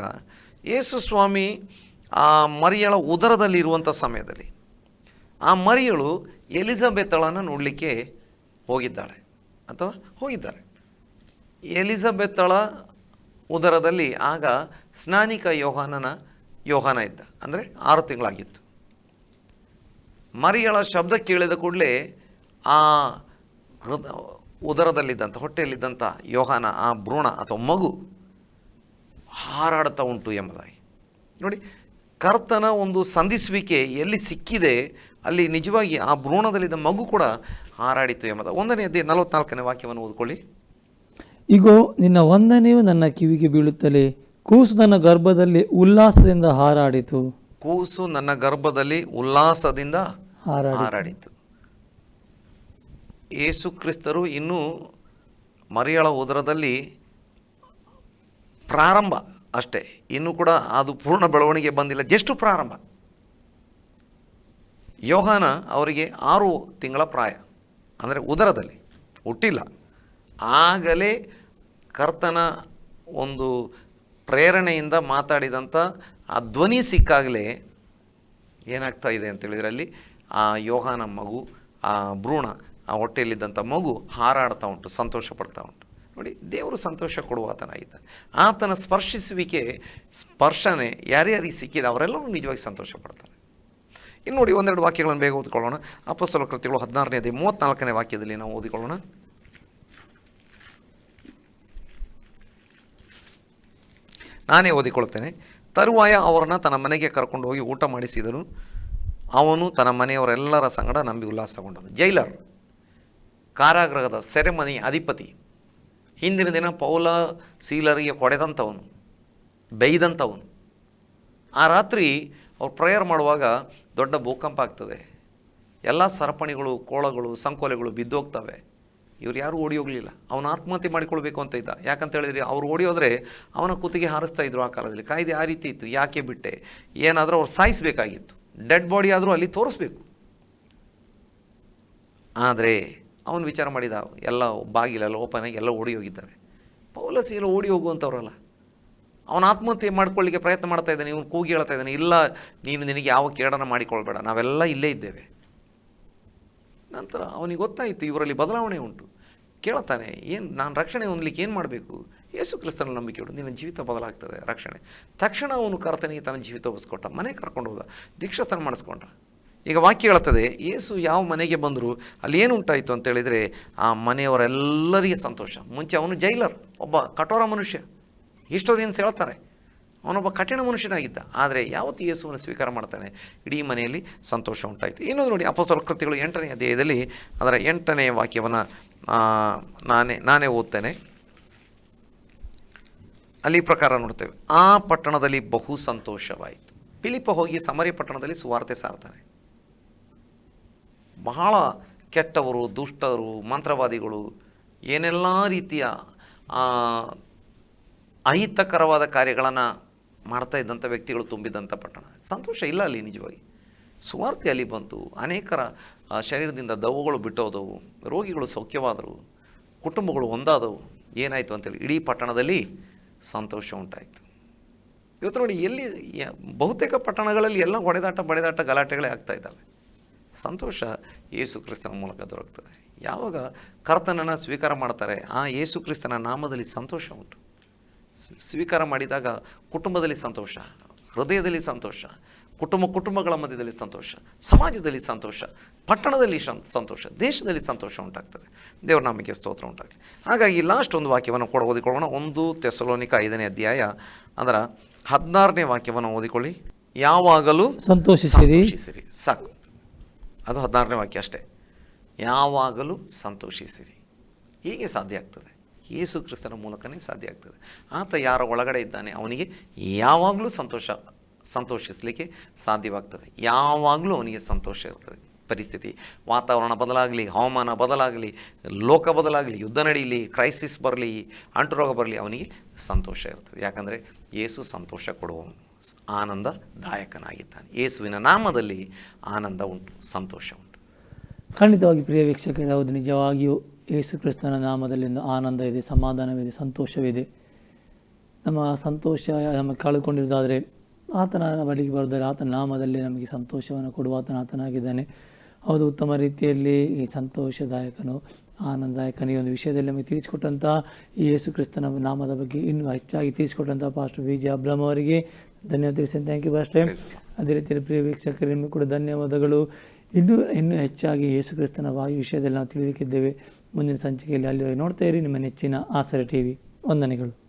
ಯೇಸು ಸ್ವಾಮಿ ಆ ಮರಿಯಳ ಉದರದಲ್ಲಿರುವಂಥ ಸಮಯದಲ್ಲಿ ಆ ಮರಿಯಳು ಎಲಿಜಬೆತ್ತಳನ್ನು ನೋಡಲಿಕ್ಕೆ ಹೋಗಿದ್ದಾಳೆ. ಅಥವಾ ಹೋಗಿದ್ದಾರೆ. ಎಲಿಜಬೆತ್ತಳ ಉದರದಲ್ಲಿ ಆಗ ಸ್ನಾನಿಕ ಯೋಹಾನನ ಯೋಹಾನ ಇದ್ದ. ಅಂದರೆ ಆರು ತಿಂಗಳಾಗಿತ್ತು. ಮರಿಯಳ ಶಬ್ದ ಕೇಳಿದ ಕೂಡಲೇ ಆ ಹೃದ ಉದರದಲ್ಲಿದ್ದಂಥ, ಹೊಟ್ಟೆಯಲ್ಲಿದ್ದಂಥ ಯೋಹಾನ, ಆ ಭ್ರೂಣ ಅಥವಾ ಮಗು ಹಾರಾಡ್ತಾ ಉಂಟು ಎಂಬುದಾಗಿ. ನೋಡಿ, ಕರ್ತನ ಒಂದು ಸಂಧಿಸುವಿಕೆ ಎಲ್ಲಿ ಸಿಕ್ಕಿದೆ ಅಲ್ಲಿ ನಿಜವಾಗಿ ಆ ಭ್ರೂಣದಲ್ಲಿದ್ದ ಮಗು ಕೂಡ ಹಾರಾಡಿತು ಎಂಬುದ. ಒಂದನೇ ಅಧ್ಯಾಯ ನಲವತ್ನಾಲ್ಕನೇ ವಾಕ್ಯವನ್ನು ಓದ್ಕೊಳ್ಳಿ. ಇಗೋ ನಿನ್ನ ವಂದನೆಯು ನನ್ನ ಕಿವಿಗೆ ಬೀಳುತ್ತಲೇ ಕೂಸು ನನ್ನ ಗರ್ಭದಲ್ಲಿ ಉಲ್ಲಾಸದಿಂದ ಹಾರಾಡಿತು. ಕೂಸು ನನ್ನ ಗರ್ಭದಲ್ಲಿ ಉಲ್ಲಾಸದಿಂದ ಹಾರಾಡಿ ಹಾರಾಡಿತು. ಯೇಸು ಕ್ರಿಸ್ತರು ಇನ್ನೂ ಮರಿಯಳ ಉದರದಲ್ಲಿ ಪ್ರಾರಂಭ ಅಷ್ಟೇ. ಇನ್ನೂ ಕೂಡ ಅದು ಪೂರ್ಣ ಬೆಳವಣಿಗೆ ಬಂದಿಲ್ಲ ಜಸ್ಟ್ ಪ್ರಾರಂಭ. ಯೋಹಾನ ಅವರಿಗೆ ಆರು ತಿಂಗಳ ಪ್ರಾಯ, ಅಂದರೆ ಉದರದಲ್ಲಿ, ಹುಟ್ಟಿಲ್ಲ. ಆಗಲೇ ಕರ್ತನ ಒಂದು ಪ್ರೇರಣೆಯಿಂದ ಮಾತಾಡಿದಂಥ ಆ ಧ್ವನಿ ಸಿಕ್ಕಾಗಲೇ ಏನಾಗ್ತಾ ಇದೆ ಅಂತ ಹೇಳಿದ್ರೆ ಅಲ್ಲಿ ಆ ಯೋಹಾನ ಮಗು, ಆ ಭ್ರೂಣ, ಆ ಹೊಟ್ಟೆಯಲ್ಲಿದ್ದಂಥ ಮಗು ಹಾರಾಡ್ತಾ ಉಂಟು, ಸಂತೋಷ ಪಡ್ತಾ ಉಂಟು. ನೋಡಿ, ದೇವರು ಸಂತೋಷ ಕೊಡುವ ಇದ್ದ. ಆತನ ಸ್ಪರ್ಶಿಸುವಿಕೆ, ಸ್ಪರ್ಶನೆ ಯಾರ್ಯಾರಿಗೆ ಸಿಕ್ಕಿದೆ, ಅವರೆಲ್ಲರೂ ನಿಜವಾಗಿ ಸಂತೋಷ ಪಡ್ತಾರೆ. ಇನ್ನು ನೋಡಿ ಒಂದೆರಡು ವಾಕ್ಯಗಳನ್ನು ಬೇಗ ಓದಿಕೊಳ್ಳೋಣ. ಅಪಸ್ವಲ ಕೃತಿಗಳು ಹದಿನಾರನೇ ಅದೇ ಮೂವತ್ತ್ನಾಲ್ಕನೇ ವಾಕ್ಯದಲ್ಲಿ ನಾವು ಓದಿಕೊಳ್ಳೋಣ. ನಾನೇ ಓದಿಕೊಳ್ಳುತ್ತೇನೆ. ತರುವಾಯ ಅವರನ್ನು ತನ್ನ ಮನೆಗೆ ಕರ್ಕೊಂಡು ಹೋಗಿ ಊಟ ಮಾಡಿಸಿದನು ಅವನು ತನ್ನ ಮನೆಯವರೆಲ್ಲರ ಸಂಗಡ ನಂಬಿ ಉಲ್ಲಾಸಗೊಂಡನು. ಜೈಲರ್, ಕಾರಾಗೃಹದ ಸೆರೆಮನಿ ಅಧಿಪತಿ. ಹಿಂದಿನ ದಿನ ಪೌಲ ಸೀಲರಿಗೆ ಹೊಡೆದಂಥವನು ಬೈದಂಥವನು ಆ ರಾತ್ರಿ ಅವ್ರು ಪ್ರೇಯರ್ ಮಾಡುವಾಗ ದೊಡ್ಡ ಭೂಕಂಪ ಆಗ್ತದೆ. ಎಲ್ಲ ಸರಪಣಿಗಳು, ಕೋಳಗಳು, ಸಂಕೋಲೆಗಳು ಬಿದ್ದೋಗ್ತವೆ ಇವ್ರು ಯಾರೂ ಓಡಿ ಹೋಗಲಿಲ್ಲ. ಅವನು ಆತ್ಮಹತ್ಯೆ ಮಾಡಿಕೊಳ್ಬೇಕು ಅಂತ ಇದ್ದ. ಯಾಕಂತ ಹೇಳಿದ್ರೆ ಅವ್ರು ಓಡಿ ಹೋದರೆ ಅವನ ಕೂತಿಗೆ ಹಾರಿಸ್ತಾ ಇದ್ರು ಆ ಕಾಲದಲ್ಲಿ. ಕಾಯ್ದೆ ಆ ರೀತಿ ಇತ್ತು. ಯಾಕೆ ಬಿಟ್ಟೆ? ಏನಾದರೂ ಅವ್ರು ಸಾಯಿಸಬೇಕಾಗಿತ್ತು. ಡೆಡ್ ಬಾಡಿ ಆದರೂ ಅಲ್ಲಿ ತೋರಿಸ್ಬೇಕು. ಆದರೆ ಅವನು ವಿಚಾರ ಮಾಡಿದ ಎಲ್ಲ ಬಾಗಿಲೆಲ್ಲ ಓಪನ್ ಆಗಿ ಎಲ್ಲ ಓಡಿ ಹೋಗಿದ್ದಾರೆ. ಪೌಲಸ್ ಎಲ್ಲ ಓಡಿ ಹೋಗುವಂಥವ್ರಲ್ಲ. ಅವನು ಆತ್ಮಹತ್ಯೆ ಮಾಡ್ಕೊಳ್ಳಿಕ್ಕೆ ಪ್ರಯತ್ನ ಮಾಡ್ತಾ ಇದ್ದಾನೆ, ಇವನು ಕೂಗಿ ಹೇಳ್ತಾ ಇದ್ದಾನೆ, ಇಲ್ಲ, ನೀನು ನಿನಗೆ ಯಾವ ಕೇಡನ ಮಾಡಿಕೊಳ್ಬೇಡ, ನಾವೆಲ್ಲ ಇಲ್ಲೇ ಇದ್ದೇವೆ. ನಂತರ ಅವನಿಗೆ ಗೊತ್ತಾಯಿತು, ಇವರಲ್ಲಿ ಬದಲಾವಣೆ ಉಂಟು. ಕೇಳ್ತಾನೆ, ಏನು, ನಾನು ರಕ್ಷಣೆ ಹೊಂದಲಿಕ್ಕೆ ಏನು ಮಾಡಬೇಕು? ಯೇಸು ಕ್ರಿಸ್ತನ ನಂಬಿಕೆ ಇಡು ನಿನ್ನ ಜೀವಿತ ಬದಲಾಗ್ತದೆ ರಕ್ಷಣೆ. ತಕ್ಷಣ ಅವನು ಕರ್ತನಿಗೆ ತನ್ನ ಜೀವಿತ ಒಪ್ಪಿಸ್ಕೊಟ್ಟ ಮನೆ ಕರ್ಕೊಂಡು ಹೋದ ದೀಕ್ಷಾಸ್ಥಾನ ಮಾಡಿಸ್ಕೊಂಡ. ಈಗ ವಾಕ್ಯ ಹೇಳ್ತದೆ, ಯೇಸು ಯಾವ ಮನೆಗೆ ಬಂದರೂ, ಅಲ್ಲಿ ಏನು ಉಂಟಾಯಿತು ಅಂತ ಹೇಳಿದರೆ, ಆ ಮನೆಯವರೆಲ್ಲರಿಗೆ ಸಂತೋಷ. ಮುಂಚೆ ಅವನು ಜೈಲರ್, ಒಬ್ಬ ಕಠೋರ ಮನುಷ್ಯ. ಹಿಸ್ಟೋರಿಯನ್ಸ್ ಹೇಳ್ತಾರೆ. ಅವನೊಬ್ಬ ಕಠಿಣ ಮನುಷ್ಯನಾಗಿದ್ದ. ಆದರೆ ಯಾವತ್ತು ಯೇಸುವನ್ನು ಸ್ವೀಕಾರ ಮಾಡ್ತಾನೆ? ಇಡೀ ಮನೆಯಲ್ಲಿ ಸಂತೋಷ ಉಂಟಾಯಿತು. ಇನ್ನೊಂದು ನೋಡಿ ಅಪಸ್ವಲ ಕೃತಿಗಳು ಎಂಟನೇ ಅಧ್ಯಾಯದಲ್ಲಿ ಅದರ ಎಂಟನೇ ವಾಕ್ಯವನ್ನು ನಾನೇ ನಾನೇ ಓದ್ತೇನೆ. ಅಲ್ಲಿ ಪ್ರಕಾರ ನೋಡ್ತೇವೆ. ಆ ಪಟ್ಟಣದಲ್ಲಿ ಬಹು ಸಂತೋಷವಾಯಿತು. ಪಿಲಿಪ ಹೋಗಿ ಸಮರಿ ಪಟ್ಟಣದಲ್ಲಿ ಸುವಾರ್ತೆ ಸಾರ್ತಾನೆ. ಬಹಳ ಕೆಟ್ಟವರು, ದುಷ್ಟರು, ಮಂತ್ರವಾದಿಗಳು, ಏನೆಲ್ಲ ರೀತಿಯ ಅಹಿತಕರವಾದ ಕಾರ್ಯಗಳನ್ನು ಮಾಡ್ತಾ ಇದ್ದಂಥ ವ್ಯಕ್ತಿಗಳು ತುಂಬಿದಂಥ ಪಟ್ಟಣ. ಸಂತೋಷ ಇಲ್ಲ ಅಲ್ಲಿ ನಿಜವಾಗಿ. ಸುವಾರ್ತೆ ಅಲ್ಲಿ ಬಂತು. ಅನೇಕರ ಶರೀರದಿಂದ ದವುಗಳು ಬಿಟ್ಟೋದವು. ರೋಗಿಗಳು ಸೌಖ್ಯವಾದರು. ಕುಟುಂಬಗಳು ಒಂದಾದವು. ಏನಾಯಿತು ಅಂತೇಳಿ ಇಡೀ ಪಟ್ಟಣದಲ್ಲಿ ಸಂತೋಷ ಉಂಟಾಯಿತು. ಇವತ್ತು ನೋಡಿ ಎಲ್ಲಿ ಬಹುತೇಕ ಪಟ್ಟಣಗಳಲ್ಲಿ ಎಲ್ಲ ಹೊಡೆದಾಟ ಬಡೆದಾಟ ಗಲಾಟೆಗಳೇ ಆಗ್ತಾ ಇದ್ದಾವೆ. ಸಂತೋಷ ಯೇಸು ಕ್ರಿಸ್ತನ ಮೂಲಕ ದೊರಕ್ತದೆ. ಯಾವಾಗ ಕರ್ತನನ್ನು ಸ್ವೀಕಾರ ಮಾಡ್ತಾರೆ, ಆ ಯೇಸು ಕ್ರಿಸ್ತನ ನಾಮದಲ್ಲಿ ಸಂತೋಷ ಉಂಟು. ಸ್ವೀಕಾರ ಮಾಡಿದಾಗ ಕುಟುಂಬದಲ್ಲಿ ಸಂತೋಷ ಹೃದಯದಲ್ಲಿ ಸಂತೋಷ ಕುಟುಂಬ ಕುಟುಂಬಗಳ ಮಧ್ಯದಲ್ಲಿ ಸಂತೋಷ ಸಮಾಜದಲ್ಲಿ ಸಂತೋಷ ಪಟ್ಟಣದಲ್ಲಿ ಸಂತೋಷ ದೇಶದಲ್ಲಿ ಸಂತೋಷ ಉಂಟಾಗ್ತದೆ. ದೇವರ ನಾಮಕ್ಕೆ ಸ್ತೋತ್ರ ಉಂಟಾಗಲಿ. ಹಾಗಾಗಿ ಲಾಸ್ಟ್ ಒಂದು ವಾಕ್ಯವನ್ನು ಕೂಡ ಓದಿಕೊಳ್ಳೋಣ. ಒಂದು ತೆಸಲೋನಿಕ ಐದನೇ ಅಧ್ಯಾಯ ಅದರ ಹದಿನಾರನೇ ವಾಕ್ಯವನ್ನು ಓದಿಕೊಳ್ಳಿ. ಯಾವಾಗಲೂ ಸಂತೋಷಿಸಿರಿ. ಸಂತೋಷಿಸಿರಿ. ಸಾಕು. ಅದು ಹದಿನಾರನೇ ವಾಕ್ಯ ಅಷ್ಟೇ. ಯಾವಾಗಲೂ ಸಂತೋಷಿಸಿರಿ. ಹೀಗೆ ಸಾಧ್ಯ ಆಗ್ತದೆ? ಯೇಸು ಕ್ರಿಸ್ತನ ಮೂಲಕನೇ ಸಾಧ್ಯ ಆಗ್ತದೆ. ಆತ ಯಾರ ಒಳಗಡೆ ಇದ್ದಾನೆ ಅವನಿಗೆ ಯಾವಾಗಲೂ ಸಂತೋಷ, ಸಂತೋಷಿಸಲಿಕ್ಕೆ ಸಾಧ್ಯವಾಗ್ತದೆ. ಯಾವಾಗಲೂ ಅವನಿಗೆ ಸಂತೋಷ ಇರ್ತದೆ. ಪರಿಸ್ಥಿತಿ, ವಾತಾವರಣ ಬದಲಾಗಲಿ, ಹವಾಮಾನ ಬದಲಾಗಲಿ, ಲೋಕ ಬದಲಾಗಲಿ, ಯುದ್ಧ ನಡೀಲಿ, ಕ್ರೈಸಿಸ್ ಬರಲಿ, ಅಂಟುರೋಗ ಬರಲಿ, ಅವನಿಗೆ ಸಂತೋಷ ಇರ್ತದೆ. ಯಾಕಂದರೆ ಏಸು ಸಂತೋಷ ಕೊಡುವವನು. ಆನಂದದಾಯಕನಾಗಿದ್ದಾನೆ ಯೇಸುವಿನ ನಾಮದಲ್ಲಿ ಆನಂದ ಉಂಟು, ಸಂತೋಷ ಉಂಟು. ಖಂಡಿತವಾಗಿ ಪ್ರಿಯ ವೀಕ್ಷಕರೇ, ಹೌದು, ನಿಜವಾಗಿಯೂ ಯೇಸು ಕ್ರಿಸ್ತನ ನಾಮದಲ್ಲಿ ಒಂದು ಆನಂದ ಇದೆ ಸಮಾಧಾನವಿದೆ ಸಂತೋಷವಿದೆ. ನಮ್ಮ ಸಂತೋಷ ನಮಗೆ ಕಳೆದುಕೊಂಡಿರೋದಾದರೆ ಆತನ ಬಳಿಗೆ ಬರೋದಾದರೆ ಆತನ ನಾಮದಲ್ಲಿ ನಮಗೆ ಸಂತೋಷವನ್ನು ಕೊಡುವ ಆತನ ಆತನಾಗಿದ್ದಾನೆ. ಹೌದು ಉತ್ತಮ ರೀತಿಯಲ್ಲಿ ಈ ಸಂತೋಷದಾಯಕನು ಆನಂದದಾಯಕನು ಈ ಒಂದು ವಿಷಯದಲ್ಲಿ ನಮಗೆ ತಿಳಿಸಿಕೊಟ್ಟಂಥ ಈ ಯೇಸು ಕ್ರಿಸ್ತನ ನಾಮದ ಬಗ್ಗೆ ಇನ್ನೂ ಹೆಚ್ಚಾಗಿ ತಿಳಿಸಿಕೊಟ್ಟಂಥ ಪಾಸ್ಟರ್ ಬಿ ಜೆ ಅಬ್ರಹ್ಮ ಅವರಿಗೆ ಧನ್ಯವಾದ ತಿಳಿಸ್ತೇನೆ ಥ್ಯಾಂಕ್ ಯು ಪಾಸ್ಟ್ರೆ ಅದೇ ರೀತಿಯಲ್ಲಿ ಪ್ರಿಯ ವೀಕ್ಷಕರು ನಿಮಗೆ ಕೂಡ ಧನ್ಯವಾದಗಳು. ಇನ್ನೂ ಇನ್ನೂ ಹೆಚ್ಚಾಗಿ ಯೇಸುಕ್ರಿಸ್ತನ ವಾಯು ವಿಷಯದಲ್ಲಿ ನಾವು ತಿಳಿದುಕಿದ್ದೇವೆ ಮುಂದಿನ ಸಂಚಿಕೆಯಲ್ಲಿ ಅಲ್ಲಿವರೆಗೆ ನೋಡ್ತಾ ಇರಿ. ನಿಮ್ಮ ನೆಚ್ಚಿನ ಆಸರೆ ಟಿ ವಿ ವಂದನೆಗಳು.